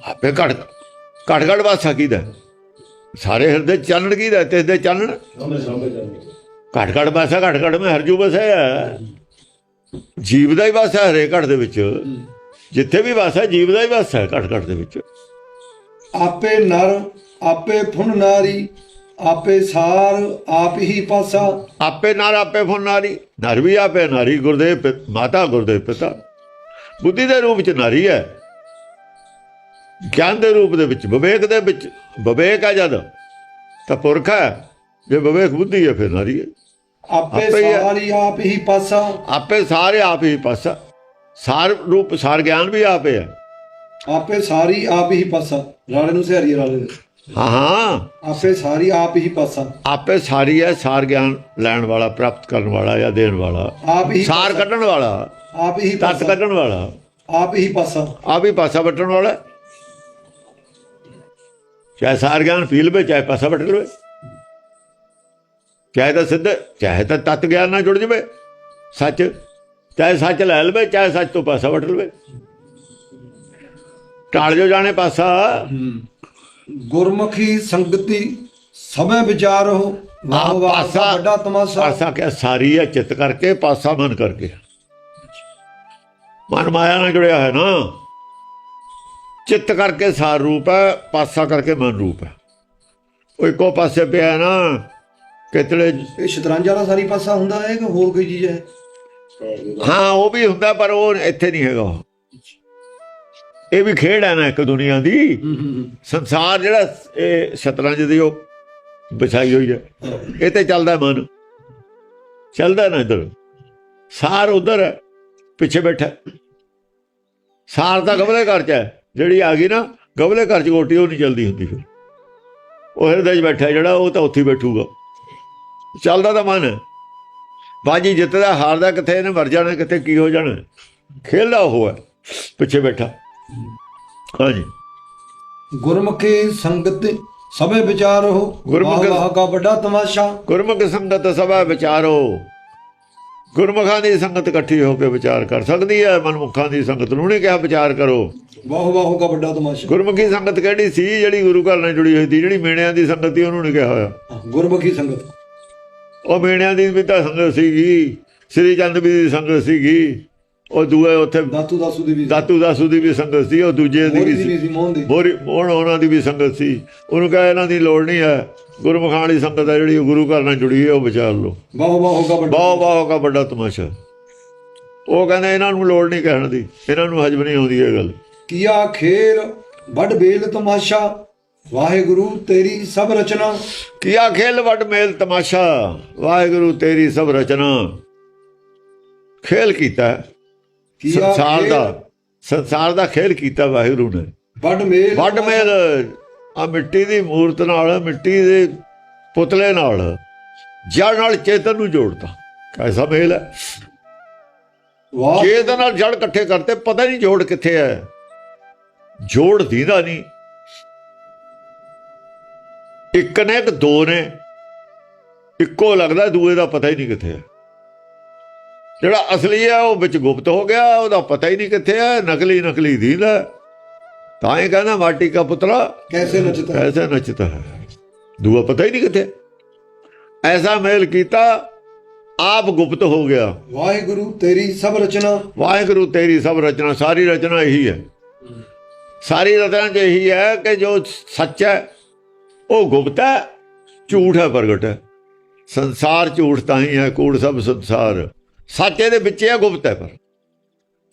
ਆਪੇ ਘਟ ਘਟ ਘਟ ਬਸ ਕੀਦਾ ਸਾਰੇ ਹਿਰਦੇ ਚਾਨਣ ਕੀਦਾ ਤੇ ਦੇ ਚਾਨਣ? ਘਟ ਘਟ ਬਸਾ ਘਟ ਘਟ ਮੈਂ ਹਰਜੂ ਬਸਿਆ ਜੀਵ ਦਾ ਹੀ ਬਸ ਹੈ ਹਰੇ ਘਟ ਦੇ ਵਿੱਚ। ਜਿੱਥੇ ਵੀ ਵਸ ਹੈ ਜੀਵ ਦਾ ਹੀ ਵਸ ਹੈ ਘਟ ਘਟ ਦੇ ਵਿੱਚ। ਆਪੇ ਨਰ ਆਪੇ ਫੁਨ ਨਾਰੀ ਆਪੇ ਸਾਰ ਆਪ ਹੀ ਪਾਸਾ। ਆਪੇ ਨਰ ਆਪੇ ਫੁਨ ਨਾਰੀ ਵੀ ਆਪੇ ਨਾਰੀ ਗੁਰਦੇਵ ਮਾਤਾ ਗੁਰਦੇਵ ਪਿਤਾ। ਬੁੱਧੀ ਦੇ ਰੂਪ ਚ ਨਾਰੀ ਹੈ। ਗਿਆਨ ਦੇ ਰੂਪ ਦੇ ਵਿੱਚ ਵਿਵੇਕ ਦੇ ਵਿੱਚ ਵਿਵੇਕ ਆ ਜਦ। ਤਾਂ ਪੁਰਖ ਹੈ। ਜੇ ਵਿਵੇਕ ਬੁੱਧੀ ਹੈ ਫਿਰ ਨਾਰੀ ਹੈ। ਆਪੇ। ਸਾਰੀ ਆਪ ਹੀ ਪਾਸਾ। ਆਪੇ ਸਾਰੇ ਆਪ ਹੀ ਪਾਸਾ। ਸਾਰ ਰੂਪ ਸਾਰ ਗਿਆਨ ਵੀ ਆਪੇ ਹੈ। ਆਪੇ ਸਾਰੀ ਆਪ ਹੀ ਪਾਸਾ। ਰਾਲੇ ਨੂੰ ਸਿਹਾਰੀ ਰਾਲੇ ਦੇ। ਹਾਂ ਹਾਂ। ਆਪੇ ਸਾਰੀ ਆਪ ਹੀ ਪਾਸਾ। ਆਪੇ ਸਾਰੀ ਹੈ ਸਾਰ ਗਿਆਨ ਲੈਣ ਵਾਲਾ ਪ੍ਰਾਪਤ ਕਰਨ ਵਾਲਾ ਜਾਂ ਦੇਣ ਵਾਲਾ। ਆਪ ਹੀ ਸਾਰ। ਕੱਢਣ ਵਾਲਾ ਆਪ ਹੀ ਤਤ ਕੱਢਣ ਵਾਲਾ। ਆਪ ਹੀ ਪਾਸਾ। ਆ ਵੀ ਪਾਸਾ ਵੱਟਣ ਵਾਲਾ ਹੈ। ਚਾਹੇ ਸਾਰ ਗਿਆਨ ਪੀ ਲਵੇ ਚਾਹੇ ਪਾਸਾ ਵੱਟ ਲਵੇ ਚਾਹੇ ਤਾਂ ਸਿੱਧ ਚਾਹੇ ਤਾਂ ਤਤ ਗਿਆਨ ਨਾਲ ਜੁੜ ਜਵੇ। ਸੱਚ ਚਾਹੇ ਸੱਚ ਲੈ ਲਵੇ ਚਾਹੇ ਸੱਚ ਤੋਂ ਪਾਸਾ ਵੱਟ ਲਵੇ। ਟਾਲ ਜੋ ਜਾਣੇ ਪਾਸਾ। ਗੁਰਮੁਖੀ ਸੰਗਤੀ ਸਭੇ ਵਿਚਾਰੋ ਵਾਹ ਵਾਹ ਪਾਸਾ- ਵੱਡਾ ਤਮਾਸ਼ਾ। ਪਾਸਾ ਕਿਆ ਸਾਰੀ ਹੈ ਚਿੱਤ ਕਰਕੇ ਪਾਸਾ ਮਨ ਕਰਕੇ। ਮਨ ਮਾਇਆ ਨਾਲ ਜੁੜਿਆ ਹੈ ਨਾ। ਚਿੱਤ ਕਰਕੇ ਸਾਰ ਰੂਪ ਹੈ ਪਾਸਾ ਕਰਕੇ ਮਨ ਰੂਪ ਹੈ। ਉਹ ਇੱਕੋ ਪਾਸੇ ਪਿਆ ਹੈ ਨਾ ਕਿਤਲੇ ਇਹ ਸ਼ਤਰੰਜ ਵਾਲਾ ਸਾਰੀ ਪਾਸਾ ਹੁੰਦਾ ਹੈ ਕਿ ਹੋਰ ਕੋਈ ਚੀਜ਼ ਹੈ? ਹਾਂ ਉਹ ਵੀ ਹੁੰਦਾ ਪਰ ਉਹ ਇੱਥੇ ਨਹੀਂ ਹੈਗਾ। ਇਹ ਵੀ ਖੇਡ ਹੈ ਨਾ ਇੱਕ ਦੁਨੀਆ ਦੀ। ਸੰਸਾਰ ਜਿਹੜਾ ਇਹ ਸ਼ਤਰੰਜ ਦੀ ਉਹ ਵਿਛਾਈ ਹੋਈ ਹੈ। ਇਹ ਤੇ ਚੱਲਦਾ ਮਨ। ਚੱਲਦਾ ਨਾ ਇਧਰ। ਸਾਰ ਉਧਰ ਪਿੱਛੇ ਬੈਠਾ। ਸਾਰ ਤਾਂ ਗਵਲੇ ਘਰ ਚ ਹੈ। ਜਿਹੜੀ ਆ ਗਈ ਨਾ ਗਵਲੇ ਘਰ ਚ ਗੋਟੀ ਉਹ ਨਹੀਂ ਚਲਦੀ ਹੁੰਦੀ ਫਿਰ। ਉਹ ਹਿਰਦੇ 'ਚ ਬੈਠਾ ਜਿਹੜਾ ਉਹ ਤਾਂ ਉੱਥੇ ਬੈਠੂਗਾ। ਚੱਲਦਾ ਤਾਂ ਮਨ। ਬਾਜੀ ਜਿੱਤਦਾ ਹਾਰਦਾ ਕਿੱਥੇ ਇਹਨੇ ਮਰ ਜਾਣਾ ਕਿੱਥੇ ਕੀ ਹੋ ਜਾਣਾ। ਖੇਲਦਾ ਉਹ ਹੈ। ਪਿੱਛੇ ਬੈਠਾ। ਹਾਂਜੀ। ਗੁਰਮੁਖੀ ਸੰਗਤੀ ਸਭੇ ਵਿਚਾਰੋ ਗੁਰਮੁਖੀ- ਵਾਹ ਦਾ ਵੱਡਾ ਤਮਾਸ਼ਾ। ਗੁਰਮੁਖ ਸੰਗਤ ਸਭਾ ਵਿਚਾਰੋ ਗੁਰਮੁਖਾਂ ਦੀ ਸੰਗਤ ਇਕੱਠੀ ਹੋ ਕੇ ਵਿਚਾਰ ਕਰ ਸਕਦੀ ਹੈ ਮਨਮੁਖਾਂ ਦੀ ਸੰਗਤ ਨੂੰ ਨਹੀਂ ਕਿਹਾ ਵਿਚਾਰ ਕਰੋ। ਵਾਹ ਵਾਹ ਦਾ ਵੱਡਾ ਤਮਾਸ਼ਾ। ਗੁਰਮੁਖੀ ਸੰਗਤ ਕਿਹੜੀ ਸੀ ਜਿਹੜੀ ਗੁਰੂ ਘਰ ਨਾਲ ਜੁੜੀ ਹੋਈ ਸੀ ਜਿਹੜੀ ਮੇਣਿਆਂ ਦੀ ਸੰਗਤ ਸੀ ਉਹਨੂੰ ਨਹੀਂ ਕਿਹਾ ਹੋਇਆ। ਗੁਰਮੁਖੀ ਸੰਗਤ। ਉਹ ਮੇਣਿਆਂ ਦੀ ਵੀ ਤਾਂ ਸੰਗਤ ਸੀਗੀ ਸ੍ਰੀ ਚੰਦ ਵੀ ਦੀ ਸੰਗਤ ਸੀਗੀ। ਉਹ ਦੂਏ ਉੱਥੇ ਦਾਤੂ ਦਾਸੂ ਦੀ ਵੀ ਦਾਤੂ ਦਾਸੂ ਦੀ ਵੀ ਸੰਗਤ ਸੀ ਉਹ ਦੂਜੇ ਦੀ ਵੀ ਸੀ। ਮੋਹਨ ਉਹਨਾਂ ਦੀ ਵੀ ਸੰਗਤ ਸੀ। ਉਹਨੂੰ ਕਹੇ ਇਹਨਾਂ ਦੀ ਲੋੜ ਨਹੀਂ ਹੈ। ਗੁਰਮੁਖਾਂ ਵਾਲੀ ਸੰਗਤ ਹੈ ਜਿਹੜੀ ਉਹ ਗੁਰੂ ਘਰ ਨਾਲ ਜੁੜੀ ਹੈ ਉਹ ਵਿਚਾਰ ਲਓ। ਵਾਹ ਵਾਹ ਦਾ ਵੱਡਾ ਬਹੁਤ ਬਹੁਤ ਦਾ ਵੱਡਾ ਤਮਾਸ਼ਾ। ਉਹ ਕਹਿੰਦੇ ਇਹਨਾਂ ਨੂੰ ਲੋੜ ਨਹੀਂ ਕਹਿਣ ਦੀ। ਇਹਨਾਂ ਨੂੰ ਹਜਮ ਨਹੀਂ ਆਉਂਦੀ ਇਹ ਗੱਲ। ਕੀਆ ਖੇਲ ਵੱਡ ਬੇਲ ਤਮਾਸ਼ਾ ਵਾਹਿਗੁਰੂ ਤੇਰੀ ਸਭ ਰਚਨਾ। ਕੀਆ ਖੇਲ ਵੱਡ ਮੇਲ ਤਮਾਸ਼ਾ ਵਾਹਿਗੁਰੂ ਤੇਰੀ ਸਭ ਰਚਨਾ। ਖੇਲ ਕੀਤਾ ਸੰਸਾਰ ਦਾ। ਸੰਸਾਰ ਦਾ ਖੇਲ ਕੀਤਾ ਵਾਹਿਗੁਰੂ ਨੇ। ਵੱਡ ਮੇਲ ਵੱਡ ਮੇਲ ਆ? ਮਿੱਟੀ ਦੀ ਮੂਰਤ ਨਾਲ ਮਿੱਟੀ ਦੇ ਪੁਤਲੇ ਨਾਲ ਜੜ ਨਾਲ ਚੇਤਨ ਨੂੰ ਜੋੜਤਾ। ਐਸਾ ਮੇਲ ਹੈ? ਵਾਹ। ਚੇਤਨ ਨਾਲ ਜੜ ਇਕੱਠੇ ਕਰਤੇ ਪਤਾ ਨਹੀਂ ਜੋੜ ਕਿੱਥੇ ਹੈ। ਜੋੜ ਦੀਦਾ ਨਹੀਂ। ਇੱਕ ਨੇ ਇੱਕ ਦੋ ਨੇ। ਇੱਕੋ ਲੱਗਦਾ ਦੂਏ ਦਾ ਪਤਾ ਹੀ ਨਹੀਂ ਕਿੱਥੇ ਹੈ। ਜਿਹੜਾ ਅਸਲੀ ਹੈ ਉਹ ਵਿੱਚ ਗੁਪਤ ਹੋ ਗਿਆ ਉਹਦਾ ਪਤਾ ਹੀ ਨਹੀਂ ਕਿੱਥੇ ਹੈ ਨਕਲੀ ਨਕਲੀ ਦੀਦਾ ਤਾਂ ਇਹ ਕਹਿੰਦਾ ਮਾਟੀ ਦਾ ਪੁੱਤਰਾ ਕੈਸੇ ਨਚਤਾ ਹੈ? ਐਸਾ ਨਚਤਾ ਹੈ? ਦੂਆ ਪਤਾ ਹੀ ਨਹੀਂ ਕਿੱਥੇ। ਐਸਾ ਮੇਲ ਕੀਤਾ ਆਪ ਗੁਪਤ ਹੋ ਗਿਆ। ਵਾਹਿਗੁਰੂ ਤੇਰੀ ਸਭ ਰਚਨਾ। ਵਾਹਿਗੁਰੂ ਤੇਰੀ ਸਭ ਰਚਨਾ ਸਾਰੀ ਰਚਨਾ ਇਹੀ ਹੈ। ਸਾਰੀ ਰਚਨਾ 'ਚ ਇਹੀ ਹੈ ਕਿ ਜੋ ਸੱਚ ਹੈ ਉਹ ਗੁਪਤ ਹੈ ਝੂਠ ਹੈ ਪ੍ਰਗਟ ਹੈ। ਸੰਸਾਰ ਝੂਠ ਤਾਂ ਹੀ ਹੈ ਕੂੜ ਸਭ ਸੰਸਾਰ। ਸੱਚ ਇਹਦੇ ਵਿੱਚ ਹੈ ਗੁਪਤ ਹੈ ਪਰ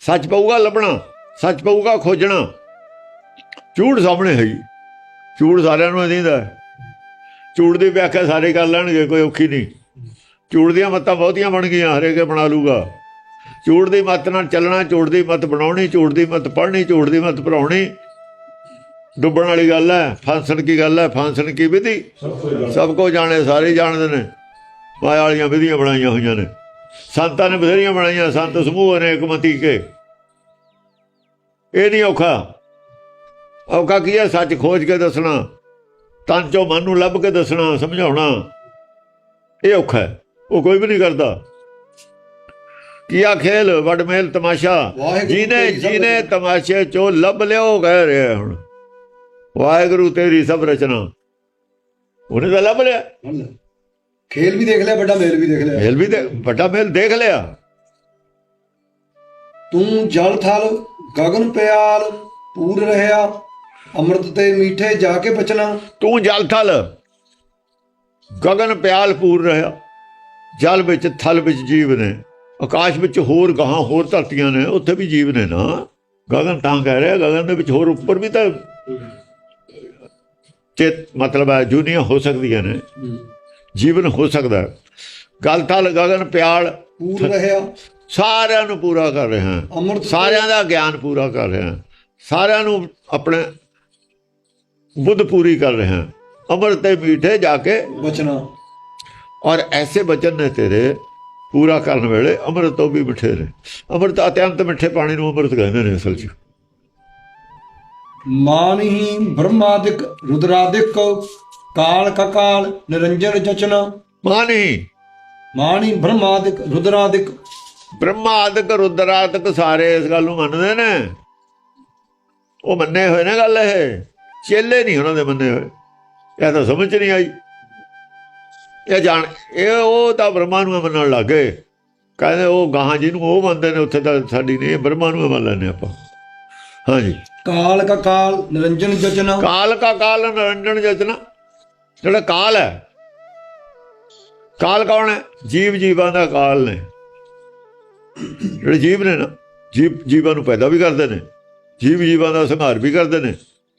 ਸੱਚ ਪਊਗਾ ਲੱਭਣਾ ਸੱਚ ਪਊਗਾ ਖੋਜਣਾ। ਝੂਠ ਸਾਹਮਣੇ ਹੈ ਹੀ ਝੂਠ ਸਾਰਿਆਂ ਨੂੰ ਦਿੰਦਾ ਝੂਠ ਦੀ ਵਿਆਖਿਆ ਸਾਰੇ ਕਰ ਲੈਣਗੇ ਕੋਈ ਔਖੀ ਨਹੀਂ। ਝੂਠ ਦੀਆਂ ਮੱਤਾਂ ਬਹੁਤੀਆਂ ਬਣ ਗਈਆਂ ਹਰੇਕੇ ਬਣਾ ਲੂਗਾ ਝੂਠ ਦੀ ਮੱਤ ਨਾਲ ਚੱਲਣਾ ਝੂਠ ਦੀ ਮੱਤ ਬਣਾਉਣੀ ਝੂਠ ਦੀ ਮੱਤ ਪੜ੍ਹਨੀ ਝੂਠ ਦੀ ਮੱਤ ਪੜਾਉਣੀ ਡੁੱਬਣ ਵਾਲੀ ਗੱਲ ਹੈ ਫਾਂਸਣ ਕੀ ਗੱਲ ਹੈ ਫਾਂਸਣ ਕੀ ਵਿਧੀ? ਸਭ ਕੋ ਜਾਣੇ। ਸਾਰੇ ਜਾਣਦੇ ਨੇ। ਮਾਇਆ ਵਾਲੀਆਂ ਵਿਧੀਆਂ ਬਣਾਈਆਂ ਹੋਈਆਂ ਨੇ। ਸੰਤਾਂ ਨੇ ਬਥੇਰੀਆਂ ਬਣਾਈਆਂ ਸੰਤ ਸਮੂਹ ਅਨੇਕ ਮਤੀ ਕੇ। ਇਹ ਨਹੀਂ ਔਖਾ। ਔਖਾ ਕੀ ਹੈ? ਸੱਚ ਖੋਜ ਕੇ ਦੱਸਣਾ। ਤਨ ਚੋਂ ਮਨ ਨੂੰ ਲੱਭ ਕੇ ਦੱਸਣਾ ਸਮਝਾਉਣਾ। ਇਹ ਔਖਾ ਹੈ। ਉਹ ਕੋਈ ਵੀ ਨਹੀਂ ਕਰਦਾ। ਕੀਆ ਖੇਲ? ਵੱਡ ਮੇਲ ਤਮਾਸ਼ਾ ਜਿਹਨੇ ਰਚਨਾ। ਤਮਾਸ਼ੇ ਚੋਂ ਲੱਭ ਲਿਓ ਕਹਿ ਰਿਹਾ ਹੁਣ। ਵਾਹਿਗੁਰੂ ਤੇਰੀ ਸਭ ਰਚਨਾ। ਉਹਨੇ ਤਾਂ ਲੱਭ ਲਿਆ। ਖੇਲ ਵੀ ਦੇਖ ਲਿਆ ਵੱਡਾ ਮੇਲ ਵੀ ਦੇਖ ਲਿਆ। ਮੇਲ ਵੀ ਦੇ ਵੱਡਾ ਮੇਲ ਦੇਖ ਲਿਆ। ਤੂੰ ਜਲ ਥਲ ਗਗਨ ਪਿਆਲ ਪੂਰ ਰਹਿਆ ਅੰਮ੍ਰਿਤ ਤੇ ਮੀਠੇ ਜਾ ਕੇ ਬਚਨਾ ਤੂੰ ਜਲ ਥਲ ਗਗਨ ਪਿਆਲ ਪੂਰ ਰਹਾ ਜਲ ਵਿੱਚ ਥਲ ਵਿੱਚ ਜੀਵ ਨੇ। ਆਕਾਸ਼ ਵਿੱਚ ਹੋਰ ਗਾਹਾਂ ਹੋਰ ਧਰਤੀਆਂ ਨੇ। ਉੱਥੇ ਵੀ ਜੀਵ ਨੇ ਨਾ। ਗਗਨ ਤਾਂ ਕਹਿ ਰਿਹਾ ਗਗਨ ਦੇ ਵਿੱਚ ਹੋਰ ਉੱਪਰ ਵੀ ਤਾਂ ਚੇਤ ਮਤਲਬ ਹੈ ਜੁਨੀਆਂ ਹੋ ਸਕਦੀਆਂ ਨੇ। ਜੀਵਨ ਹੋ ਸਕਦਾ। ਗਲ ਥਲ ਗਗਨ ਪਿਆਲ। ਪੂਰ ਰਹਿਆ। ਸਾਰਿਆਂ ਨੂੰ ਪੂਰਾ ਕਰ ਰਿਹਾ ਅੰਮ੍ਰਿਤ ਤੇ- ਸਾਰਿਆਂ ਦਾ ਗਿਆਨ ਪੂਰਾ ਕਰ ਰਿਹਾ ਸਾਰਿਆਂ ਨੂੰ ਆਪਣੇ ਬੁੱਧ ਪੂਰੀ ਕਰ ਰਿਹਾ ਅਮਰ ਤੇ ਮੀਠੇ ਜਾ ਕੇ ਬਚਨਾ ਔਰ ਐਸੇ ਬਚਨ ਨੇ ਤੇਰੇ ਪੂਰਾ ਕਰਨ ਵੇਲੇ ਅੰਮ੍ਰਿਤ ਤੋਂ ਵੀ ਮਿੱਠੇ ਨੇ ਅੰਮ੍ਰਿਤ ਅਤਿਅੰਤ ਮਿੱਠੇ ਪਾਣੀ ਨੂੰ ਅੰਮ੍ਰਿਤ ਕਹਿੰਦੇ ਨੇ ਅਸਲ 'ਚ। ਮਾਨਹੀ ਬ੍ਰਹਮਾਦਿਕ ਰੁਦਰਾਦਿਕ ਕਾਲ ਕਕਾਲ ਨਿਰੰਜਨ ਜਚਨਾ। ਮਾਨੀ। ਮਾਨੀ ਬ੍ਰਹਮਾਦਿਕ ਰੁਦਰਾਦਿਕ। ਬ੍ਰਹਮਾ ਆਦਿਕ ਰੁਦਰ ਆਦਿਕ ਸਾਰੇ ਇਸ ਗੱਲ ਨੂੰ ਮੰਨਦੇ ਨੇ। ਉਹ ਮੰਨੇ ਹੋਏ ਨੇ ਗੱਲ ਇਹ। ਚੇਲੇ ਨਹੀਂ ਉਹਨਾਂ ਦੇ ਮੰਨੇ ਹੋਏ। ਇਹ ਤਾਂ ਸਮਝ ਨਹੀਂ ਆਈ। ਇਹ ਜਾਣ ਇਹ ਉਹ ਤਾਂ ਬ੍ਰਹਮਾ ਨੂੰ ਮੰਨਣ ਲੱਗੇ ਕਹਿੰਦੇ ਉਹ ਗਾਹਾਂ ਜਿਹਨੂੰ ਉਹ ਮੰਨਦੇ ਨੇ ਉੱਥੇ ਤਾਂ ਸਾਡੀ ਨਹੀਂ ਬ੍ਰਹਮਾ ਨੂੰ ਮੰਨ ਲੈਂਦੇ ਆਪਾਂ। ਹਾਂਜੀ। ਕਾਲ ਕਕਾਲ ਨਿਰੰਜਨ ਜਚਨਾ। ਕਾਲ ਕਾ ਕਾਲ ਨਿਰੰਜਨ ਜਚਨਾ। ਜਿਹੜਾ ਕਾਲ ਹੈ। ਕਾਲ ਕੌਣ ਹੈ? ਜੀਵ ਜੀਵਾਂ ਦਾ ਕਾਲ ਨੇ। ਜਿਹੜੇ ਜੀਵ ਨੇ ਨਾ ਜੀਵ ਜੀਵਾਂ ਨੂੰ ਪੈਦਾ ਵੀ ਕਰਦੇ ਨੇ ਜੀਵ ਜੀਵਾਂ ਦਾ ਸੰਹਾਰ ਵੀ ਕਰਦੇ ਨੇ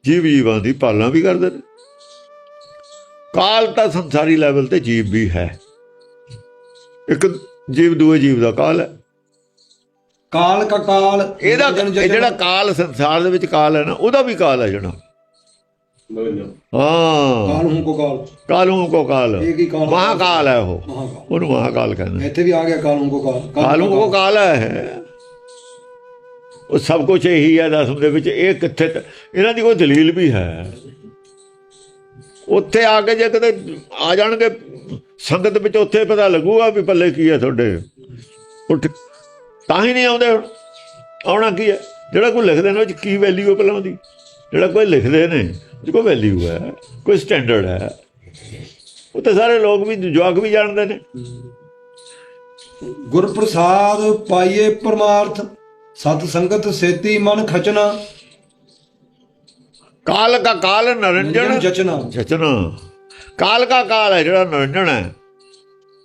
ਜੀਵ ਜੀਵਾਂ ਦੀ ਪਾਲਣਾ ਵੀ ਕਰਦੇ ਨੇ। ਕਾਲ ਤਾਂ ਸੰਸਾਰੀ ਲੈਵਲ ਤੇ ਜੀਵ ਵੀ ਹੈ। ਇੱਕ ਜੀਵ ਦੂਏ ਜੀਵ ਦਾ ਕਾਲ ਹੈ। ਕਾਲ ਕਕਾਲ ਇਹਦਾ ਜਿਹੜਾ। ਕਾਲ ਸੰਸਾਰ ਦੇ ਵਿੱਚ ਕਾਲ ਹੈ ਨਾ ਉਹਦਾ ਵੀ ਕਾਲ ਹੈ ਜਿਹੜਾ। ਹਾਂ। ਕਾਲ ਹੂੰ ਕੋ ਕਾਲ? ਕਾਲੂ ਕੋ ਕਾਲ। ਇਹ ਕੀ ਕਾਲ? ਮਹਾਕਾਲ ਹੈ ਉਹ। ਉਹਨੂੰ ਮਹਾਕਾਲ ਕਹਿੰਦੇ। ਇੱਥੇ ਵੀ ਆ ਗਿਆ ਕਾਲ ਹੂੰ ਕੋ ਕਾਲ। ਕਾਲੂ ਕੋ ਕਾਲ। ਹੈ। ਉਹ ਸਭ ਕੁਝ ਇਹੀ ਹੈ ਦਸਮ ਦੇ ਵਿੱਚ। ਇਹ ਕਿੱਥੇ ਇਹਨਾਂ ਦੀ ਕੋਈ ਦਲੀਲ ਵੀ ਹੈ। ਉੱਥੇ ਆ ਕੇ ਜੇ ਕਦੇ ਆ ਜਾਣਗੇ ਸੰਗਤ ਵਿੱਚ ਉੱਥੇ ਪਤਾ ਲੱਗੂਗਾ ਵੀ ਪੱਲੇ ਕੀ ਹੈ ਤੁਹਾਡੇ। ਉੱਠ ਤਾਂ ਹੀ ਨਹੀਂ ਆਉਂਦੇ ਹੁਣ। ਆਉਣਾ ਕੀ ਹੈ? ਜਿਹੜਾ ਕੋਈ ਲਿਖਦੇ ਨੇ ਉਹ 'ਚ ਕੀ ਵੈਲਿਊ ਹੈ ਪਹਿਲਾਂ ਉਹਦੀ? ਜਿਹੜਾ ਕੋਈ ਲਿਖਦੇ ਨੇ 'ਚ ਕੋਈ ਵੈਲਿਊ ਹੈ ਕੋਈ ਸਟੈਂਡਰਡ ਹੈ। ਉਹ ਤਾਂ ਸਾਰੇ ਲੋਕ ਵੀ ਜਵਾਕ ਵੀ ਜਾਣਦੇ ਨੇ। ਗੁਰ ਪ੍ਰਸਾਦ ਪਾਈਏ ਪਰਮਾਰਥ ਸਤ ਸੰਗਤ ਸੇਤੀ ਮਨ ਖਚਨਾ। ਕਾਲ ਕਾ ਕਾਲ ਨਰੰਜਨ ਨਿਰੰਜਨ ਜਚਨਾ। ਜਚਨਾ। ਕਾਲ ਕਾ ਕਾਲ ਹੈ ਜਿਹੜਾ ਨਰੰਜਨ ਹੈ।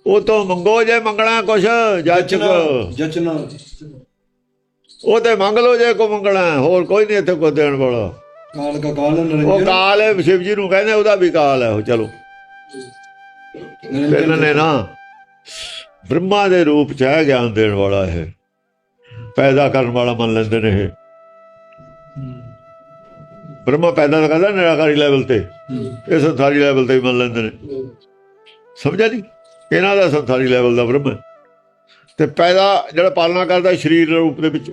ਉਹ ਤੋਂ ਮੰਗੋ ਜੇ ਮੰਗਣਾ ਕੁਛ ਜਾਚਕ ਜਚਨਾ ਜਚਨਾ। ਉਹ ਤੇ ਮੰਗ ਲਓ ਜੇ ਕੋ ਮੰਗਣਾ ਹੋਰ ਕੋਈ ਨਹੀਂ ਇੱਥੇ ਕੋ ਦੇਣ ਵਾਲਾ। ਕਾਲ ਕਕਾਲ ਉਹ ਨਿਰੰਜਨ ਕਾਲ ਹੈ ਸ਼ਿਵ ਜੀ ਨੂੰ ਕਹਿੰਦੇ ਉਹਦਾ ਵੀ ਕਾਲ ਹੈ ਉਹ ਚਲੋ। ਇਹਨਾਂ ਨੇ ਨਾ ਬ੍ਰਹਮਾ ਦੇ ਰੂਪ ਚ ਹੈ ਗਿਆਨ ਦੇਣ ਵਾਲਾ ਇਹ ਪੈਦਾ ਕਰਨ ਵਾਲਾ ਮੰਨ ਲੈਂਦੇ ਨੇ ਇਹ। ਬ੍ਰਹਮਾ ਪੈਦਾ ਤਾਂ ਕਰਦਾ ਨਿਰਾਕਾਰੀ ਲੈਵਲ ਤੇ ਹੂੰ। ਇਹ ਸੰਸਾਰੀ ਲੈਵਲ ਤੇ ਵੀ ਮੰਨ ਲੈਂਦੇ ਨੇ। ਸਮਝਿਆ ਨਹੀਂ ਇਹਨਾਂ ਦਾ ਸੰਸਾਰੀ ਲੈਵਲ ਦਾ ਬ੍ਰਹਮ ਹੈ। ਤੇ ਪੈਦਾ ਜਿਹੜਾ ਪਾਲਣਾ ਕਰਦਾ ਸਰੀਰ ਰੂਪ ਦੇ ਵਿੱਚ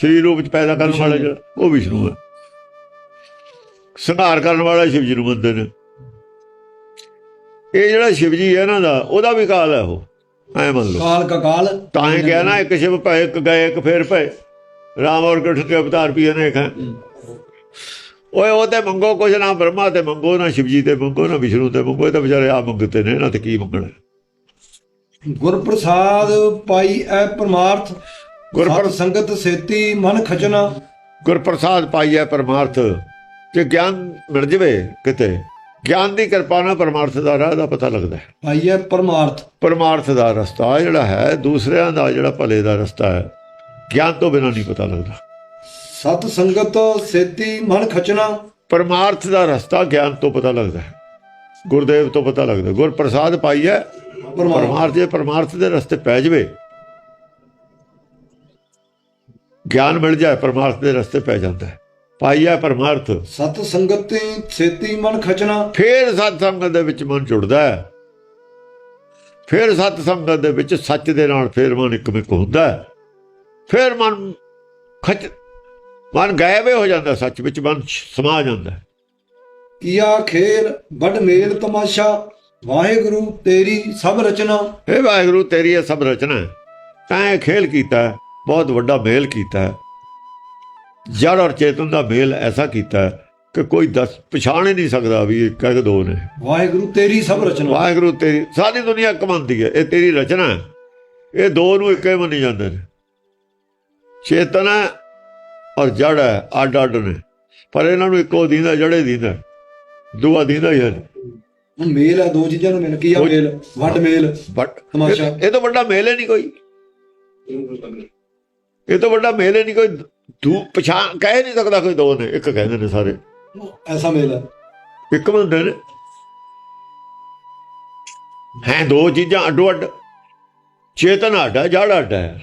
ਸਰੀਰ ਰੂਪ ਵਿੱਚ ਪੈਦਾ ਕਰਨ ਵਾਲਾ ਜਿਹੜਾ ਉਹ ਵਿਸ਼ਨੂੰ ਹੈ। ਸੰਹਾਰ ਕਰਨ ਵਾਲਾ ਸ਼ਿਵ ਜੀ ਨੂੰ ਮੰਨਦੇ ਨੇ। ਇਹ ਜਿਹੜਾ ਸ਼ਿਵ ਜੀ ਹੈ ਇਹਨਾਂ ਦਾ ਉਹਦਾ ਵੀ ਕਾਲ ਹੈ ਉਹ। ਐ ਮੰਨ ਲਓ। ਕਾਲ ਕਕਾਲ ਤਾਂ ਹੀ ਕਿਹਾ ਨਾ ਇੱਕ ਸ਼ਿਵ ਭਏ ਇੱਕ ਗਏ ਇੱਕ ਫੇਰ ਭਏ। ਰਾਮ ਔਰ ਕ੍ਰਿਸ਼ਨ ਕੇ ਅਵਤਾਰ ਵੀ ਅਨੇਕ ਹੈ। ਓਏ ਉਹ ਤੇ ਮੰਗੋ ਕੁਛ ਨਾ ਬ੍ਰਹਮਾ ਤੇ ਮੰਗੋ ਨਾ ਸ਼ਿਵ ਜੀ ਤੇ ਮੰਗੋ ਨਾ ਵਿਸ਼ਨੂੰ ਤੇ ਮੰਗੋ ਤਾਂ ਵਿਚਾਰੇ ਆ ਮੰਗਤੇ ਨੇ ਇਹਨਾਂ ਤੇ ਕੀ ਮੰਗਣਾ? ਗੁਰ ਪ੍ਰਸਾਦ ਪਾਈ ਐ ਪਰਮਾਰਥ ਗੁਰ ਗੁਰ ਪ੍ਰ- ਸੰਗਤ ਸੇਤੀ ਮਨ ਖਚਨਾ ਗੁਰਪ੍ਰਸਾਦ ਪਾਈਐ ਪਰਮਾਰਥ। ਕਿ ਗਿਆਨ ਮਿਲ ਜਵੇ ਕਿਤੇ ਗਿਆਨ ਦੀ ਕਿਰਪਾ ਨਾਲ ਪਰਮਾਰਥ ਦਾ ਰਾਹ ਦਾ ਪਤਾ ਲੱਗਦਾ ਹੈ। ਪਾਈ ਐ ਪਰਮਾਰਥ। ਪਰਮਾਰਥ ਦਾ ਰਸਤਾ ਜਿਹੜਾ ਹੈ ਦੂਸਰਿਆਂ ਦਾ ਜਿਹੜਾ ਭਲੇ ਦਾ ਰਸਤਾ ਹੈ ਗਿਆਨ ਤੋਂ ਬਿਨਾਂ ਨਹੀਂ ਪਤਾ ਲੱਗਦਾ। ਸਤ ਸੰਗਤ ਸੇਤੀ ਮਨ ਖਚਨਾ ਪਰਮਾਰਥ ਦਾ ਰਸਤਾ ਗਿਆਨ ਤੋਂ ਪਤਾ ਲੱਗਦਾ ਹੈ। ਗੁਰਦੇਵ ਤੋਂ ਪਤਾ ਲੱਗਦਾ ਗੁਰਪ੍ਰਸਾਦ ਪਾਈਐ ਪਰਮਾਰਥ। ਪਰਮਾਰਥ ਜੇ ਪਰਮਾਰਥ ਦੇ ਰਸਤੇ ਪੈ ਜਵੇ ਗਿਆਨ ਮਿਲ ਜਾਏ ਪਰਮਾਰਥ ਦੇ ਰਸਤੇ ਪੈ ਜਾਂਦਾ ਹੈ। ਪਾਈਐ ਪਰਮਾਰਥ ਸਤ ਸੰਗਤ ਸੇਤੀ ਮਨ ਖਚਨਾ ਫੇਰ ਸਤ ਸੰਗਤ ਦੇ ਵਿੱਚ ਮਨ ਜੁੜਦਾ ਹੈ ਫੇਰ ਸਤ ਸੰਗਤ ਦੇ ਵਿੱਚ ਸੱਚ ਦੇ ਨਾਲ ਫੇਰ ਮਨ ਇੱਕਮਿਕ ਹੁੰਦਾ ਹੈ ਫੇਰ ਮਨ ਖਚ ਮਨ ਗਾਇਬ ਹੀ ਹੋ ਜਾਂਦਾ ਸੱਚ ਵਿੱਚ ਮਨ ਸਮਾ ਜਾਂਦਾ ਹੈ। ਕੀਆ ਖੇਲ ਬੜ ਮੇਲ ਤਮਾਸ਼ਾ ਵਾਹਿਗੁਰੂ ਤੇਰੀ ਸਭ ਰਚਨਾ ਇਹ ਵਾਹਿਗੁਰੂ ਤੇਰੀ ਇਹ ਸਭ ਰਚਨਾ ਹੈ। ਤੈਂ ਇਹ ਖੇਲ ਕੀਤਾ ਹੈ, ਬਹੁਤ ਵੱਡਾ ਮੇਲ ਕੀਤਾ ਹੈ। ਜੜ ਔਰ ਚੇਤਨ ਦਾ ਮੇਲ ਐਸਾ ਕੀਤਾ ਕਿ ਕੋਈ ਦੱਸ ਪਛਾਣ ਹੀ ਨਹੀਂ ਸਕਦਾ ਵੀ ਇੱਕ ਹੈ ਕਿ ਦੋ ਨੇ। ਵਾਹਿਗੁਰੂ ਤੇਰੀ ਸਭ ਰਚਨਾ। ਵਾਹਿਗੁਰੂ ਤੇਰੀ ਸਾਰੀ ਦੁਨੀਆ ਇੱਕ ਮੰਨਦੀ ਹੈ। ਇਹ ਤੇਰੀ ਰਚਨਾ ਹੈ। ਇਹ ਦੋ ਨੂੰ ਇੱਕੇ ਮੰਨੀ ਜਾਂਦੇ ਨੇ। ਚੇਤਨ ਹੈ ਔਰ ਜੜ ਹੈ ਅੱਡ ਅੱਡ ਨੇ। ਪਰ ਇਹਨਾਂ ਨੂੰ ਇੱਕੋ ਦੀਂਦਾ ਜੜੇ ਦੀਂਦਾ ਦੂਆ ਦੀਂਦਾ ਹੀ ਹੈ। ਮੇਲ ਹੈ ਦੋ ਚੀਜ਼ਾਂ ਨੂੰ ਮਿਲ ਕੀ ਆ ਮੇਲ। ਵੱਡ ਮੇਲ ਤਮਾਸ਼ਾ। ਇਹ ਤਾਂ ਵੱਡਾ ਮੇਲ ਹੀ ਨਹੀਂ ਕੋਈ। ਇਹ ਤਾਂ ਵੱਡਾ ਮੇਲ ਹੀ ਨਹੀਂ ਕੋਈ। ਦੂ ਪਛਾਣ ਕਹਿ ਨਹੀਂ ਸਕਦਾ ਕੋਈ ਦੋ ਨੇ ਇੱਕ ਕਹਿੰਦੇ ਨੇ ਸਾਰੇ। ਐਸਾ ਮੇਲ ਹੈ। ਇੱਕ ਬੰਦੇ ਨੇ ਹੈ ਦੋ ਚੀਜ਼ਾਂ ਅੱਡੋ ਅੱਡ। ਚੇਤਨ ਅੱਡ ਜੜ ਅੱਡ ਹੈ।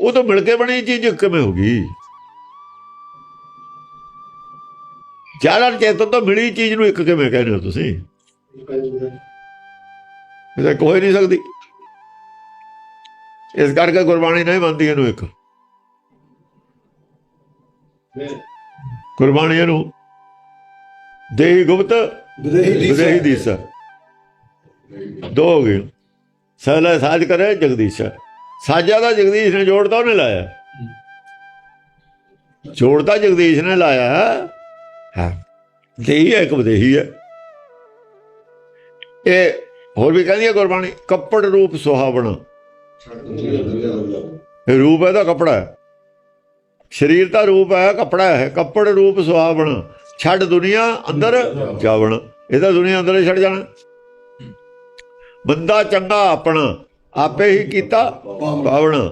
ਉਹ ਤਾਂ ਮਿਲ ਕੇ ਬਣੀ ਚੀਜ਼ ਕਿਵੇਂ ਹੋ ਗਈ? ਜੜ ਔਰ ਚੇਤਨ ਤੋਂ ਮਿਲੀ ਚੀਜ਼ ਨੂੰ ਇੱਕ ਕਿਵੇਂ ਕਹਿੰਦੇ ਹੋ ਤੁਸੀਂ? ਇਹ ਤਾਂ ਕੋਈ ਨਹੀਂ ਸਕਦੀ। ਇਸ ਕਰਕੇ ਗੁਰਬਾਣੀ ਨਹੀਂ ਮੰਨਦੀ ਇਹਨੂੰ ਇੱਕ। ਗੁਰਬਾਣੀ ਇਹਨੂੰ ਦੇਹੀ ਗੁਪਤ ਵਿਦੇਹੀ ਵਿਦੇਹੀ ਦੀਸ ਦੋ ਹੋ ਗਏ ਸਹਿਲਾ ਸਾਜ ਕਰੇ ਜਗਦੀਸ਼। ਸਾਜਾ ਦਾ ਜਗਦੀਸ਼ ਨੇ ਜੋੜਦਾ ਉਹਨੇ ਲਾਇਆ। ਜੋੜਦਾ ਜਗਦੀਸ਼ ਨੇ ਲਾਇਆ ਹਾਂ? ਦੇਹੀ ਹੈ ਇੱਕ ਵਿਦੇਹੀ ਹੈ। ਇਹ ਹੋਰ ਵੀ ਕਹਿੰਦੀ ਹੈ ਗੁਰਬਾਣੀ ਕੱਪੜ ਰੂਪ ਸੁਹਾਵਣਾ। ਇਹ ਰੂਪ ਹੈ ਦਾ ਕੱਪੜਾ ਹੈ। ਸਰੀਰ ਤਾਂ ਰੂਪ ਹੈ, ਕੱਪੜਾ ਹੈ, ਕੱਪੜ ਰੂਪ ਸੁਹਾਵਣਾ ਛੱਡ ਦੁਨੀਆ ਅੰਦਰ ਜਾਵਣ। ਇਹ ਤਾਂ ਦੁਨੀਆ ਅੰਦਰ ਹੀ ਛੱਡ ਜਾਣਾ। ਬੰਦਾ ਚੰਗਾ ਆਪਣਾ, ਆਪੇ ਹੀ ਕੀਤਾ ਪਾਵਣਾ।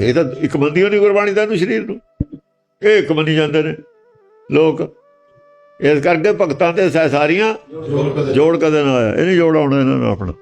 ਇਹ ਤਾਂ ਇੱਕ ਬੰਦੀ ਹੋਣੀ ਗੁਰਬਾਣੀ ਦਾ ਇਹਨੂੰ ਸਰੀਰ ਨੂੰ। ਇਹ ਇੱਕ ਮੰਨੀ ਜਾਂਦੇ ਨੇ ਲੋਕ। ਇਸ ਕਰਕੇ ਭਗਤਾਂ ਤੇ ਸਹਿ ਸਾਰੀਆਂ ਜੋੜ ਕਦੇ ਨਾ ਆਇਆ। ਇਹ ਨਹੀਂ ਜੋੜ ਆਉਣਾ ਇਹਨਾਂ ਨੂੰ ਆਪਣਾ।